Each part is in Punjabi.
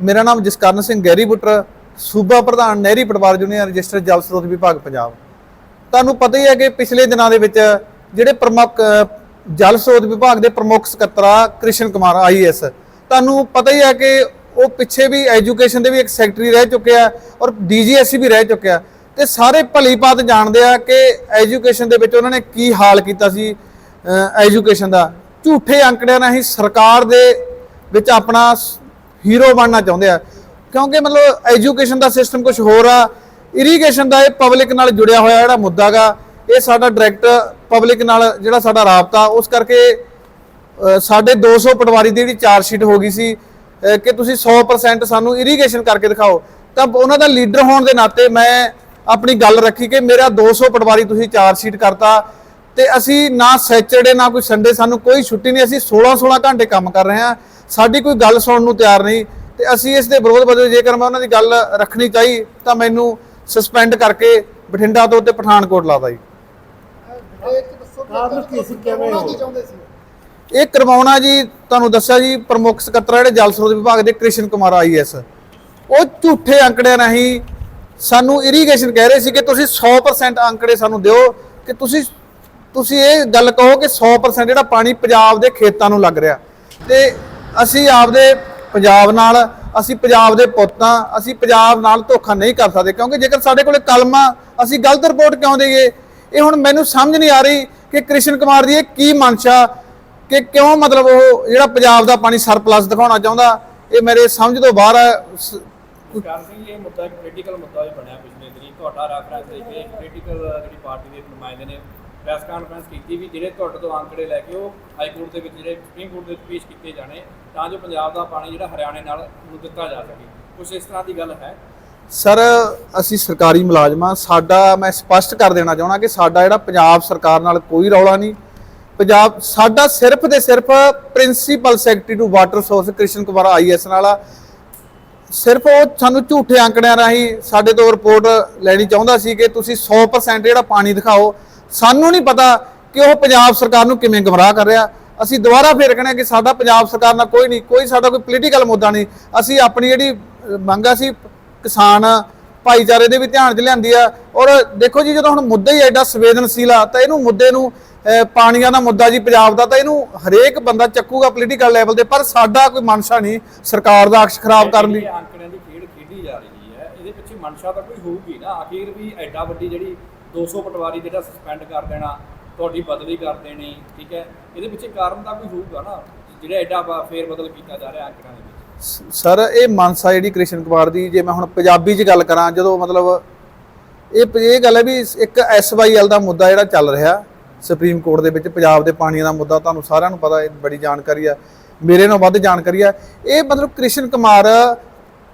ਮੇਰਾ ਨਾਮ ਜਸਕਰਨ ਸਿੰਘ ਗੈਰੀ ਬੁੱਟਰ, ਸੂਬਾ ਪ੍ਰਧਾਨ ਨਹਿਰੀ ਪਟਵਾਰ ਯੂਨੀਅਨ, ਰਜਿਸਟਰ ਜਲ ਸਰੋਤ ਵਿਭਾਗ ਪੰਜਾਬ। ਤੁਹਾਨੂੰ ਪਤਾ ਹੀ ਹੈ ਕਿ ਪਿਛਲੇ ਦਿਨਾਂ ਦੇ ਵਿੱਚ ਜਿਹੜੇ ਪ੍ਰਮੁੱਖ ਜਲ ਸਰੋਤ ਵਿਭਾਗ ਦੇ ਪ੍ਰਮੁੱਖ ਸਕੱਤਰਾ ਕ੍ਰਿਸ਼ਨ ਕੁਮਾਰ ਆਈਐਸ ਤੁਹਾਨੂੰ ਪਤਾ ਹੀ ਹੈ ਕਿ ਉਹ ਪਿੱਛੇ ਵੀ ਐਜੂਕੇਸ਼ਨ ਦੇ ਵੀ ਇੱਕ ਸੈਕਟਰੀ ਰਹਿ ਚੁੱਕੇ ਆ ਔਰ ਡੀਜੀਐਸਸੀ ਵੀ ਰਹਿ ਚੁੱਕਿਆ ਤੇ ਸਾਰੇ ਭਲੀ ਭਾਤ ਜਾਣਦੇ ਆ ਕਿ ਐਜੂਕੇਸ਼ਨ ਦੇ ਵਿੱਚ ਉਹਨਾਂ ਨੇ ਕੀ ਹਾਲ ਕੀਤਾ ਸੀ ਐਜੂਕੇਸ਼ਨ ਦਾ। ਝੂਠੇ ਅੰਕੜਿਆਂ ਨਾਲ ਹੀ ਸਰਕਾਰ ਦੇ ਵਿੱਚ ਆਪਣਾ ਹੀਰੋ ਬਣਨਾ ਚਾਹੁੰਦੇ ਆ। ਕਿਉਂਕਿ ਮਤਲਬ ਐਜੂਕੇਸ਼ਨ ਦਾ ਸਿਸਟਮ ਕੁਝ ਹੋਰ ਆ। ਇਰੀਗੇਸ਼ਨ ਦਾ ਇਹ ਪਬਲਿਕ ਨਾਲ ਜੁੜਿਆ ਹੋਇਆ ਜਿਹੜਾ ਮੁੱਦਾ ਗਾ ਇਹ ਸਾਡਾ ਡਾਇਰੈਕਟ ਪਬਲਿਕ ਨਾਲ ਜਿਹੜਾ ਸਾਡਾ ਰਾਬਤਾ ਉਸ ਕਰਕੇ ਅ, ਸਾਡੇ 200 ਪਟਵਾਰੀ ਦੀ ਜਿਹੜੀ ਚਾਰਜ ਸ਼ੀਟ ਹੋ ਗਈ ਸੀ ਕਿ ਤੁਸੀਂ 100% ਸਾਨੂੰ ਇਰੀਗੇਸ਼ਨ ਕਰਕੇ ਦਿਖਾਓ। ਤਾਂ ਉਹਨਾਂ ਦਾ ਲੀਡਰ ਹੋਣ ਦੇ ਨਾਤੇ ਮੈਂ ਆਪਣੀ ਗੱਲ ਰੱਖੀ ਕਿ ਮੇਰਾ 200 ਪਟਵਾਰੀ ਤੁਸੀਂ ਚਾਰਜ ਸ਼ੀਟ ਕਰਤਾ। ਤੇ ਅਸੀਂ ਨਾ ਸੈਚਰਡੇ ਨਾ ਕੋਈ ਸੰਡੇ ਸਾਨੂੰ ਕੋਈ ਛੁੱਟੀ ਨਹੀਂ। ਅਸੀਂ 16 16 ਘੰਟੇ ਕੰਮ ਕਰ ਰਹੇ ਹਾਂ। ਸਾਡੀ ਕੋਈ ਗੱਲ ਸੁਣਨ ਨੂੰ ਤਿਆਰ ਨਹੀਂ। ਤੇ ਅਸੀਂ ਇਸ ਦੇ ਵਿਰੋਧ ਵਜੋਂ ਜੇਕਰ ਮੈਂ ਉਹਨਾਂ ਦੀ ਗੱਲ ਰੱਖਣੀ ਚਾਹੀ ਤਾਂ ਮੈਨੂੰ ਸਸਪੈਂਡ ਕਰਕੇ ਬਠਿੰਡਾ ਤੋਂ ਤੇ ਪਠਾਨਕੋਟ ਲਾਦਾ ਜੀ ਇਹ ਕਰਵਾਉਣਾ ਜੀ ਤੁਹਾਨੂੰ ਦੱਸਿਆ ਜੀ ਪ੍ਰਮੁੱਖ ਸਕੱਤਰ ਜਿਹੜੇ ਜਲ ਸਰੋਤ ਵਿਭਾਗ ਦੇ ਕ੍ਰਿਸ਼ਨ ਕੁਮਾਰ ਆਈਐਸ ਉਹ ਝੂਠੇ ਅੰਕੜਿਆਂ ਰਾਹੀਂ ਸਾਨੂੰ ਇਰੀਗੇਸ਼ਨ ਕਹਿ ਰਹੇ ਸੀ ਕਿ ਤੁਸੀਂ 100% ਅੰਕੜੇ ਸਾਨੂੰ ਦਿਓ ਕਿ ਤੁਸੀਂ ਤੁਸੀਂ ਇਹ ਗੱਲ ਕਹੋ ਕਿ 100% ਜਿਹੜਾ ਪਾਣੀ ਪੰਜਾਬ ਦੇ ਖੇਤਾਂ ਨੂੰ ਲੱਗ ਰਿਹਾ। ਤੇ ਅਸੀਂ ਆਪਦੇ ਪੰਜਾਬ ਨਾਲ, ਅਸੀਂ ਪੰਜਾਬ ਦੇ ਪੁੱਤਾਂ, ਅਸੀਂ ਪੰਜਾਬ ਨਾਲ ਧੋਖਾ ਨਹੀਂ ਕਰ ਸਕਦੇ, ਕਿਉਂਕਿ ਜੇਕਰ ਸਾਡੇ ਕੋਲੇ ਕਲਮ ਆ ਅਸੀਂ ਗਲਤ ਰਿਪੋਰਟ ਕਿਉਂ ਦੇਈਏ? ਇਹ ਹੁਣ ਮੈਨੂੰ ਸਮਝ ਨਹੀਂ ਆ ਰਹੀ ਕਿ ਕ੍ਰਿਸ਼ਨ ਕੁਮਾਰ ਦੀ ਇਹ ਕੀ ਮਨਸ਼ਾ, ਕਿ ਕਿਉਂ ਮਤਲਬ ਉਹ ਜਿਹੜਾ ਪੰਜਾਬ ਦਾ ਪਾਣੀ ਸਰਪਲਸ ਦਿਖਾਉਣਾ ਚਾਹੁੰਦਾ? ਇਹ ਮੇਰੇ ਸਮਝ ਤੋਂ ਬਾਹਰ ਹੈ ਸਿੰਘ ਇਹ ਮੁੱਦਾ ਪੋਲੀਟੀਕਲ ਮੁੱਦਾ ਵੀ ਬਣਿਆ ਪਿਛਲੇ ਦਿਨੀ। ਤੁਹਾਡਾ ਰੈਫਰੈਂਸ ਦੇ ਕੇ ਪੋਲੀਟੀਕਲ ਜਿਹੜੀ ਪਾਰਟੀ ਦੇ ਨੁਮਾਇੰਦੇ ਨੇ ਪ੍ਰੈਸ ਕਾਨਫਰੰਸ ਕੀਤੀ ਵੀ ਜਿਹੜੇ ਤੁਹਾਡੇ ਤੋਂ ਅੰਕੜੇ ਲੈ ਕੇ ਉਹ ਹਾਈ ਕੋਰਟ ਦੇ ਵਿੱਚ ਜਿਹੜੇ ਸੁਪਰੀਮ ਕੋਰਟ ਦੇ ਵਿੱਚ ਪੇਸ਼ ਕੀਤੇ ਜਾਣੇ, ਤਾਂ ਜੋ ਪੰਜਾਬ ਦਾ ਪਾਣੀ ਜਿਹੜਾ ਹਰਿਆਣੇ ਨਾਲ ਨੂੰ ਦਿੱਤਾ ਜਾ ਸਕੇ। ਕੁਝ ਇਸ ਤਰ੍ਹਾਂ ਦੀ ਗੱਲ ਹੈ? ਸਰ ਅਸੀਂ ਸਰਕਾਰੀ ਮੁਲਾਜ਼ਮਾਂ ਸਾਡਾ, ਮੈਂ ਸਪਸ਼ਟ ਕਰ ਦੇਣਾ ਚਾਹਣਾ ਕਿ ਸਾਡਾ ਜਿਹੜਾ ਪੰਜਾਬ ਸਰਕਾਰ ਨਾਲ ਕੋਈ ਰੌਲਾ ਨਹੀਂ। ਪੰਜਾਬ, ਸਾਡਾ ਸਿਰਫ ਤੇ ਸਿਰਫ principal secretary to water source Krishan Kumar IAS ਨਾਲ ਆ। ਸਿਰਫ ਉਹ ਸਾਨੂੰ ਝੂਠੇ ਅੰਕੜਿਆਂ ਰਾਹੀਂ ਸਾਡੇ ਤੋਂ ਰਿਪੋਰਟ ਲੈਣੀ ਚਾਹੁੰਦਾ ਸੀ ਕਿ ਤੁਸੀਂ 100% ਜਿਹੜਾ ਪਾਣੀ ਦਿਖਾਓ। ਸਾਨੂੰ ਨਹੀਂ ਪਤਾ ਕਿ ਉਹ ਪੰਜਾਬ ਸਰਕਾਰ ਨੂੰ ਕਿਵੇਂ ਗਮਰਾਹ ਕਰ ਰਿਹਾ। ਅਸੀਂ ਦੁਬਾਰਾ ਫੇਰ ਕਹਿੰਦੇ ਕਿ ਸਾਡਾ ਪੰਜਾਬ ਸਰਕਾਰ ਨਾਲ ਕੋਈ ਨਹੀਂ ਕੋਈ ਸਾਡਾ ਕੋਈ ਪੋਲੀਟੀਕਲ ਮੁੱਦਾ ਨਹੀਂ। ਅਸੀਂ ਆਪਣੀ ਜਿਹੜੀ ਅਹ, ਮੰਗ ਆ ਸੀ ਕਿਸਾਨ ਭਾਈਚਾਰੇ ਦੇ ਵੀ ਧਿਆਨ 'ਚ ਲਿਆਂਦੀ ਆ। ਔਰ ਦੇਖੋ ਜੀ ਜਦੋਂ ਹੁਣ ਮੁੱਦਾ ਹੀ ਐਡਾ ਸੰਵੇਦਨਸ਼ੀਲ ਆ ਤਾਂ ਇਹਨੂੰ ਮੁੱਦੇ ਨੂੰ ਪਾਣੀਆਂ ਦਾ ਮੁੱਦਾ ਜੀ ਪੰਜਾਬ ਦਾ ਤਾਂ ਇਹਨੂੰ ਹਰੇਕ ਬੰਦਾ ਚੱਕੂਗਾ ਪੋਲੀਟੀਕਲ ਲੈਵਲ ਤੇ। ਪਰ ਸਾਡਾ ਕੋਈ ਮਨਸ਼ਾ ਨਹੀਂ ਸਰਕਾਰ ਦਾ ਅਕਸ਼ ਖਰਾਬ ਕਰਨ ਦੀ। ਜਿਹੜੀ ਦੀ ਖੇਡ ਖੇਡੀ ਜਾ ਰਹੀ ਹੈ। ਇਹਦੇ ਪਿੱਛੇ ਮਨਸ਼ਾ ਤਾਂ ਕੋਈ ਹੋਊਗੀ ਨਾ। ਆਖਿਰ ਵੀ ਐਡਾ ਵੱਡੀ ਜਿਹੜੀ 200 ਪਟਵਾਰੀ ਜਿਹੜਾ ਸਸਪੈਂਡ ਕਰ ਦੇਣਾ, ਤੁਹਾਡੀ ਬਦਲੀ ਕਰ ਦੇਣੀ, ਠੀਕ ਹੈ? ਇਹਦੇ ਪਿੱਛੇ ਕਾਰਨ ਤਾਂ ਕੋਈ ਹੋਊਗਾ ਨਾ, ਜਿਹੜਾ ਐਡਾ ਫੇਰ ਬਦਲ ਕੀਤਾ ਜਾ ਰਿਹਾ ਅੰਕੜਿਆਂ ਦੇ ਵਿੱਚ। ਸਰ, ਇਹ ਮਨਸਾ ਜਿਹੜੀ ਕ੍ਰਿਸ਼ਨ ਕੁਮਾਰ ਦੀ, ਜੇ ਮੈਂ ਹੁਣ ਪੰਜਾਬੀ 'ਚ ਗੱਲ ਕਰਾਂ, ਜਦੋਂ ਮਤਲਬ ਇਹ ਇਹ ਗੱਲ ਹੈ ਵੀ ਇੱਕ ਐਸਵਾਈਐਲ ਦਾ ਮੁੱਦਾ ਜਿਹੜਾ ਚੱਲ ਰਿਹਾ, ਸੁਪਰੀਮ ਕੋਰਟ ਦੇ ਵਿੱਚ ਪੰਜਾਬ ਦੇ ਪਾਣੀਆਂ ਦਾ ਮੁੱਦਾ, ਤੁਹਾਨੂੰ ਸਾਰਿਆਂ ਨੂੰ ਪਤਾ ਹੈ ਬੜੀ ਜਾਣਕਾਰੀ ਆ ਮੇਰੇ ਨਾਲ ਵੱਧ ਜਾਣਕਾਰੀ ਆ ਇਹ ਮਤਲਬ ਕ੍ਰਿਸ਼ਨ ਕੁਮਾਰ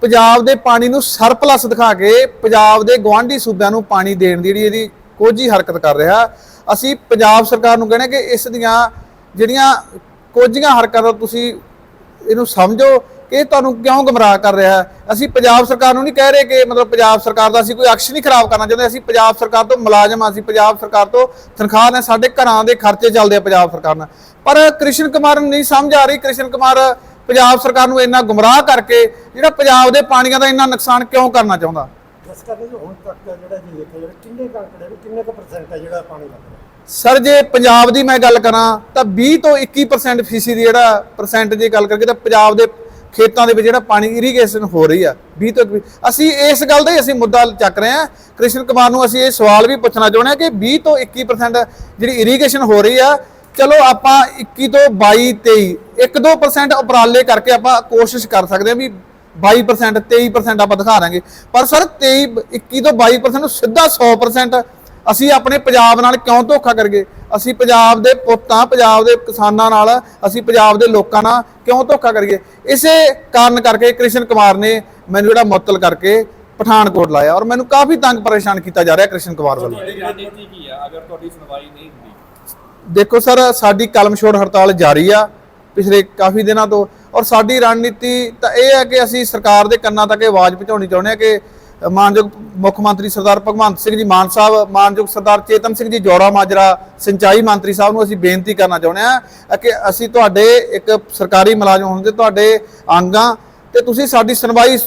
ਪੰਜਾਬ ਦੇ ਪਾਣੀ ਨੂੰ ਸਰਪਲਸ ਦਿਖਾ ਕੇ ਪੰਜਾਬ ਦੇ ਗਵਾਂਢੀ ਸੂਬਿਆਂ ਨੂੰ ਪਾਣੀ ਦੇਣ ਦੀ ਜਿਹੜੀ ਇਹਦੀ ਕੋਝੀ ਹਰਕਤ ਕਰ ਰਿਹਾ। ਅਸੀਂ ਪੰਜਾਬ ਸਰਕਾਰ ਨੂੰ ਕਹਿੰਦੇ ਕਿ ਇਸ ਦੀਆਂ ਜਿਹੜੀਆਂ ਕੋਝੀਆਂ ਹਰਕਤਾਂ ਤੁਸੀਂ ਇਹਨੂੰ ਸਮਝੋ ਕਿ ਇਹ ਤੁਹਾਨੂੰ ਕਿਉਂ ਗਮਰਾਹ ਕਰ ਰਿਹਾ ਅਸੀਂ ਪੰਜਾਬ ਸਰਕਾਰ ਨੂੰ ਨਹੀਂ ਕਹਿ ਰਹੇ ਕਿ ਮਤਲਬ ਪੰਜਾਬ ਸਰਕਾਰ ਦਾ ਅਸੀਂ ਕੋਈ ਐਕਸ਼ਨ ਨਹੀਂ ਖਰਾਬ ਕਰਨਾ ਚਾਹੁੰਦੇ ਅਸੀਂ ਪੰਜਾਬ ਸਰਕਾਰ ਤੋਂ ਮੁਲਾਜ਼ਮ ਹਾਂ, ਅਸੀਂ ਪੰਜਾਬ ਸਰਕਾਰ ਤੋਂ ਤਨਖਾਹ ਨੇ ਸਾਡੇ ਘਰਾਂ ਦੇ ਖਰਚੇ ਚੱਲਦੇ ਆ ਪੰਜਾਬ ਸਰਕਾਰ ਨਾਲ। ਪਰ ਕ੍ਰਿਸ਼ਨ ਕੁਮਾਰ ਨੂੰ ਨਹੀਂ ਸਮਝ ਆ ਰਹੀ ਕ੍ਰਿਸ਼ਨ ਕੁਮਾਰ ਪੰਜਾਬ ਸਰਕਾਰ ਨੂੰ ਇੰਨਾ ਗੁੰਮਰਾਹ ਕਰਕੇ ਜਿਹੜਾ ਪੰਜਾਬ ਦੇ ਪਾਣੀਆਂ ਦਾ ਇੰਨਾ ਨੁਕਸਾਨ ਕਿਉਂ ਕਰਨਾ ਚਾਹੁੰਦਾ? ਜਿਸ ਕਰਕੇ ਜੀ ਹੁਣ ਤੱਕ ਦਾ ਜਿਹੜਾ ਜੀ ਦੇਖਿਆ ਜਾਵੇ ਕਿੰਨੇ ਕੁ ਅੰਕੜੇ ਵੀ ਕਿੰਨੇ ਕੁ ਪਰਸੈਂਟ ਹੈ ਜਿਹੜਾ ਪਾਣੀ ਲੱਗ ਰਿਹਾ ਸਰ ਜੇ ਪੰਜਾਬ ਦੀ ਮੈਂ ਗੱਲ ਕਰਾਂ ਤਾਂ 20 ਤੋਂ 21% ਫੀਸਦੀ ਦੀ ਜਿਹੜਾ ਪਰਸੈਂਟ ਜੇ ਗੱਲ ਕਰਕੇ ਤਾਂ ਪੰਜਾਬ ਦੇ ਖੇਤਾਂ ਦੇ ਵਿੱਚ ਜਿਹੜਾ ਪਾਣੀ ਇਰੀਗੇਸ਼ਨ ਹੋ ਰਹੀ ਆ 20 ਤੋਂ 21 ਅਸੀਂ ਇਸ ਗੱਲ ਦਾ ਹੀ ਅਸੀਂ ਮੁੱਦਾ ਚੱਕ ਰਹੇ ਹਾਂ। ਕ੍ਰਿਸ਼ਨ ਕੁਮਾਰ ਨੂੰ ਅਸੀਂ ਇਹ ਸਵਾਲ ਵੀ ਪੁੱਛਣਾ ਚਾਹੁੰਦੇ ਹਾਂ ਕਿ 20 ਤੋਂ 21% ਜਿਹੜੀ ਇਰੀਗੇਸ਼ਨ ਹੋ ਰਹੀ ਆ ਚਲੋ ਆਪਾਂ 21 ਤੋਂ 22 23 1-2% ਉਪਰਾਲੇ ਕਰਕੇ ਆਪਾਂ ਕੋਸ਼ਿਸ਼ ਕਰ ਸਕਦੇ ਹਾਂ ਵੀ 22% 23% ਆਪਾਂ ਦਿਖਾ ਰਾਂਗੇ ਪਰ ਸਰ 23 21 ਤੋਂ 22% ਨੂੰ ਸਿੱਧਾ 100% ਅਸੀਂ ਆਪਣੇ ਪੰਜਾਬ ਨਾਲ ਕਿਉਂ ਧੋਖਾ ਕਰਗੇ ਅਸੀਂ ਪੰਜਾਬ ਦੇ ਪੁੱਤਾਂ, ਪੰਜਾਬ ਦੇ ਕਿਸਾਨਾਂ ਨਾਲ, ਅਸੀਂ ਪੰਜਾਬ ਦੇ ਲੋਕਾਂ ਨਾਲ ਕਿਉਂ ਧੋਖਾ ਕਰੀਏ? ਇਸੇ ਕਾਰਨ ਕਰਕੇ ਕ੍ਰਿਸ਼ਨ ਕੁਮਾਰ ਨੇ ਮੈਨੂੰ ਜਿਹੜਾ ਮੁਅੱਤਲ ਕਰਕੇ ਪਠਾਨਕੋਟ ਲਾਇਆ ਔਰ ਮੈਨੂੰ ਕਾਫੀ ਤੰਗ ਪਰੇਸ਼ਾਨ ਕੀਤਾ ਜਾ ਰਿਹਾ ਕ੍ਰਿਸ਼ਨ ਕੁਮਾਰ ਵੱਲੋਂ। ਤੁਹਾਡੀ ਰਣਨੀਤੀ ਕੀ ਆ? ਅਗਰ ਤੁਹਾਡੀ ਸੁਣਵਾਈ ਨਹੀਂ ਹੁੰਦੀ ਦੇਖੋ ਸਰ, ਸਾਡੀ ਕਲਮ ਛੋੜ ਹੜਤਾਲ ਜਾਰੀ ਆ ਪਿਛਲੇ ਕਾਫੀ ਦਿਨਾਂ ਤੋਂ ਔਰ ਸਾਡੀ ਰਣਨੀਤੀ ਤਾਂ ਇਹ ਹੈ ਕਿ ਅਸੀਂ ਸਰਕਾਰ ਦੇ ਕੰਨਾਂ ਤੱਕ ਆਵਾਜ਼ ਪਹੁੰਚਾਉਣੀ ਚਾਹੁੰਦੇ ਹਾਂ ਕਿ ਮਾਨਯੋਗ ਮੁੱਖ ਮੰਤਰੀ ਸਰਦਾਰ ਭਗਵੰਤ ਸਿੰਘ ਜੀ ਮਾਨ ਸਾਹਿਬ, ਮਾਨਯੋਗ ਸਰਦਾਰ ਚੇਤਨ ਸਿੰਘ ਜੀ ਜੋੜਾ ਮਾਜਰਾ, ਸਿੰਚਾਈ ਮੰਤਰੀ ਸਾਹਿਬ ਨੂੰ ਅਸੀਂ ਬੇਨਤੀ ਕਰਨਾ ਚਾਹੁੰਦੇ ਹਾਂ ਕਿ ਅਸੀਂ ਤੁਹਾਡੇ ਇੱਕ ਸਰਕਾਰੀ ਮੁਲਾਜ਼ਮ ਹੋਣ ਦੇ ਤੁਹਾਡੇ ਅੰਗਾਂ ਤੇ ਤੁਸੀਂ ਸਾਡੀ ਸੁਣਵਾਈ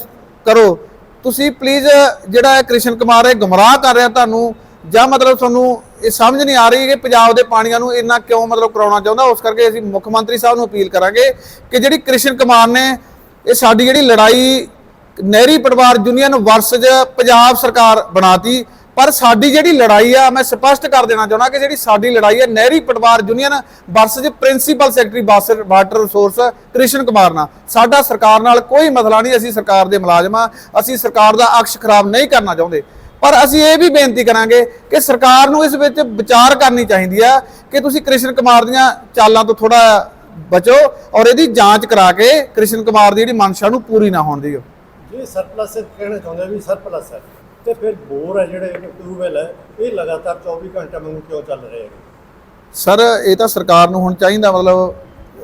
ਕਰੋ। ਤੁਸੀਂ ਪਲੀਜ਼ ਜਿਹੜਾ ਕ੍ਰਿਸ਼ਨ ਕੁਮਾਰ ਇਹ ਗੁੰਮਰਾਹ ਕਰ ਰਿਹਾ ਤੁਹਾਨੂੰ ਜਾਂ ਮਤਲਬ ਤੁਹਾਨੂੰ ਇਹ ਸਮਝ ਨਹੀਂ ਆ ਰਹੀ ਕਿ ਪੰਜਾਬ ਦੇ ਪਾਣੀਆਂ ਨੂੰ ਇੰਨਾ ਕਿਉਂ ਮਤਲਬ ਕਰਾਉਣਾ ਚਾਹੁੰਦਾ, ਉਸ ਕਰਕੇ ਅਸੀਂ ਮੁੱਖ ਮੰਤਰੀ ਸਾਹਿਬ ਨੂੰ ਅਪੀਲ ਕਰਾਂਗੇ ਕਿ ਜਿਹੜੀ ਕ੍ਰਿਸ਼ਨ ਕੁਮਾਰ ਨੇ ਇਹ ਸਾਡੀ ਜਿਹੜੀ ਲੜਾਈ ਨਹਿਰੀ ਪਰਿਵਾਰ ਯੂਨੀਅਨ ਵਰਸਜ ਪੰਜਾਬ ਸਰਕਾਰ ਬਣਾਤੀ, ਪਰ ਸਾਡੀ ਜਿਹੜੀ ਲੜਾਈ ਆ, ਮੈਂ ਸਪਸ਼ਟ ਕਰ ਦੇਣਾ ਚਾਹੁੰਦਾ ਕਿ ਜਿਹੜੀ ਸਾਡੀ ਲੜਾਈ ਹੈ ਨਹਿਰੀ Patwar union versus principal secretary ਬਾਸਰ water resource Krishan Kumar ਨਾਲ। ਸਾਡਾ ਸਰਕਾਰ ਨਾਲ ਕੋਈ ਮਸਲਾ ਨਹੀਂ, ਅਸੀਂ ਸਰਕਾਰ ਦੇ ਮੁਲਾਜ਼ਮ ਆ, ਅਸੀਂ ਸਰਕਾਰ ਦਾ ਅਕਸ਼ ਖਰਾਬ ਨਹੀਂ ਕਰਨਾ ਚਾਹੁੰਦੇ। ਪਰ ਅਸੀਂ ਇਹ ਵੀ ਬੇਨਤੀ ਕਰਾਂਗੇ ਕਿ ਸਰਕਾਰ ਨੂੰ ਇਸ ਵਿੱਚ ਵਿਚਾਰ ਕਰਨੀ ਚਾਹੀਦੀ ਆ ਕਿ ਤੁਸੀਂ ਕ੍ਰਿਸ਼ਨ ਕੁਮਾਰ ਦੀਆਂ ਚਾਲਾਂ ਤੋਂ ਥੋੜਾ ਬਚੋ ਔਰ ਇਹਦੀ ਜਾਂਚ ਕਰਾ ਕੇ ਕ੍ਰਿਸ਼ਨ ਕੁਮਾਰ ਦੀ ਜਿਹੜੀ ਮਨਸ਼ਾ ਨੂੰ ਪੂਰੀ ਨਾ ਹੋਣ ਦਿਓ। ਜੇ ਸਰਪਲਸ ਕਹਿਣਾ ਚਾਹੁੰਦੇ ਵੀ ਸਰਪਲਸ ਹੈ ਤੇ ਫਿਰ ਬੋਰ ਹੈ ਜਿਹੜੇ ਟਿਊਬਵੈਲ ਹੈ ਇਹ ਲਗਾਤਾਰ 24 ਘੰਟੇ ਵਾਂਗੂ ਕਿਉਂ ਚੱਲ ਰਹੇ ਹੈਗੇ ਸਰ ਇਹ ਤਾਂ ਸਰਕਾਰ ਨੂੰ ਹੁਣ ਚਾਹੀਦਾ ਮਤਲਬ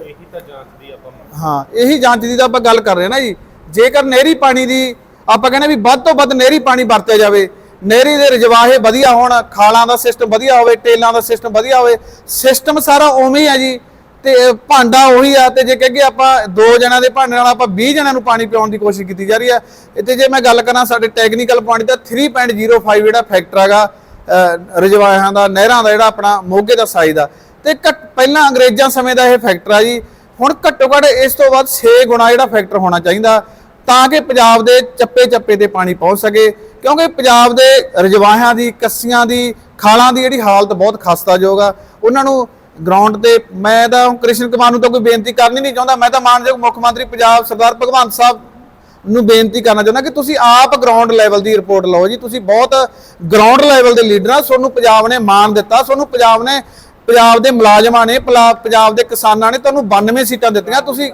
ਇਹੀ ਤਾਂ ਜਾਂਚ ਦੀ ਆਪਾਂ ਹਾਂ ਇਹੀ ਜਾਂਚ ਦੀ ਤਾਂ ਆਪਾਂ ਗੱਲ ਕਰ ਰਹੇ ਨਾ ਜੀ। ਜੇਕਰ ਨਹਿਰੀ ਪਾਣੀ ਦੀ ਆਪਾਂ ਕਹਿੰਦੇ ਵੀ ਵੱਧ ਤੋਂ ਵੱਧ ਨਹਿਰੀ ਪਾਣੀ ਵਰਤਿਆ ਜਾਵੇ ਨਹਿਰੀ ਦੇ ਰਜਵਾਹੇ ਵਧੀਆ ਹੋਣ ਖਾਲਾਂ ਦਾ ਸਿਸਟਮ ਵਧੀਆ ਹੋਵੇ ਟੇਲਾਂ ਦਾ ਸਿਸਟਮ ਵਧੀਆ ਹੋਵੇ ਸਿਸਟਮ ਸਾਰਾ ਉਵੇਂ ਹੀ ਆ ਜੀ। ਤੇ ਭਾਂਡਾ ਉਹੀ ਆ ਤੇ ਜੇ ਕਹਗੇ ਆਪਾਂ ਦੋ ਜਣਿਆਂ ਦੇ ਭਾਂਡੇ ਨਾਲ ਆਪਾਂ 20 ਜਣਿਆਂ ਨੂੰ ਪਾਣੀ ਪਿਆਉਣ ਦੀ ਕੋਸ਼ਿਸ਼ ਕੀਤੀ ਜਾ ਰਹੀ ਹੈ ਇੱਥੇ ਜੇ ਮੈਂ ਗੱਲ ਕਰਾਂ ਸਾਡੇ ਟੈਕਨੀਕਲ ਪੁਆਇੰਟ ਦਾ 3.05 ਜਿਹੜਾ ਫੈਕਟਰ ਹੈਗਾ ਅਹ, ਰਜਵਾਹਿਆਂ ਦਾ ਨਹਿਰਾਂ ਦਾ ਜਿਹੜਾ ਆਪਣਾ ਮੋਗੇ ਦਾ ਸਾਈਜ਼ ਦਾ ਤੇ ਘੱਟ- ਪਹਿਲਾਂ ਅੰਗਰੇਜ਼ਾਂ ਸਮੇਂ ਦਾ ਇਹ ਫੈਕਟਰ ਆ ਜੀ। ਹੁਣ ਘੱਟੋ ਘੱਟ ਇਸ ਤੋਂ ਵੱਧ 6 ਗੁਣਾ ਜਿਹੜਾ ਫੈਕਟਰ ਹੋਣਾ ਚਾਹੀਦਾ ਤਾਂ ਕਿ ਪੰਜਾਬ ਦੇ ਚੱਪੇ ਚੱਪੇ ਤੇ ਪਾਣੀ ਪਹੁੰਚ ਸਕੇ। ਕਿਉਂਕਿ ਪੰਜਾਬ ਦੇ ਰਜਵਾਹਿਆਂ ਦੀ, ਕੱਸੀਆਂ ਦੀ, ਖਾਲਾਂ ਦੀ ਜਿਹੜੀ ਹਾਲਤ ਬਹੁਤ ਖਸਤਾਯੋਗ ਆ। ਉਹਨਾਂ ਨੂੰ ਗਰਾਊਂਡ ਤੇ ਮੈਂ ਤਾਂ ਕ੍ਰਿਸ਼ਨ ਕੁਮਾਰ ਨੂੰ ਤਾਂ ਕੋਈ ਬੇਨਤੀ ਕਰਨੀ ਨਹੀਂ ਚਾਹੁੰਦਾ। ਮੈਂ ਤਾਂ ਮਾਨਯੋਗ ਮੁੱਖ ਮੰਤਰੀ ਪੰਜਾਬ ਸਰਦਾਰ ਭਗਵੰਤ ਸਾਹਿਬ ਨੂੰ ਬੇਨਤੀ ਕਰਨਾ ਚਾਹੁੰਦਾ ਕਿ ਤੁਸੀਂ ਆਪ ਗਰਾਊਂਡ ਲੈਵਲ ਦੀ ਰਿਪੋਰਟ ਲਓ ਜੀ। ਤੁਸੀਂ ਬਹੁਤ ਗਰਾਊਂਡ ਲੈਵਲ ਦੇ ਲੀਡਰ ਆ। ਤੁਹਾਨੂੰ ਪੰਜਾਬ ਨੇ ਮਾਣ ਦਿੱਤਾ। ਤੁਹਾਨੂੰ ਪੰਜਾਬ ਨੇ, ਪੰਜਾਬ ਦੇ ਮੁਲਾਜ਼ਮਾਂ ਨੇ ਪੰਜਾਬ ਦੇ ਕਿਸਾਨਾਂ ਨੇ ਤੁਹਾਨੂੰ 92 ਸੀਟਾਂ ਦਿੱਤੀਆਂ। ਤੁਸੀਂ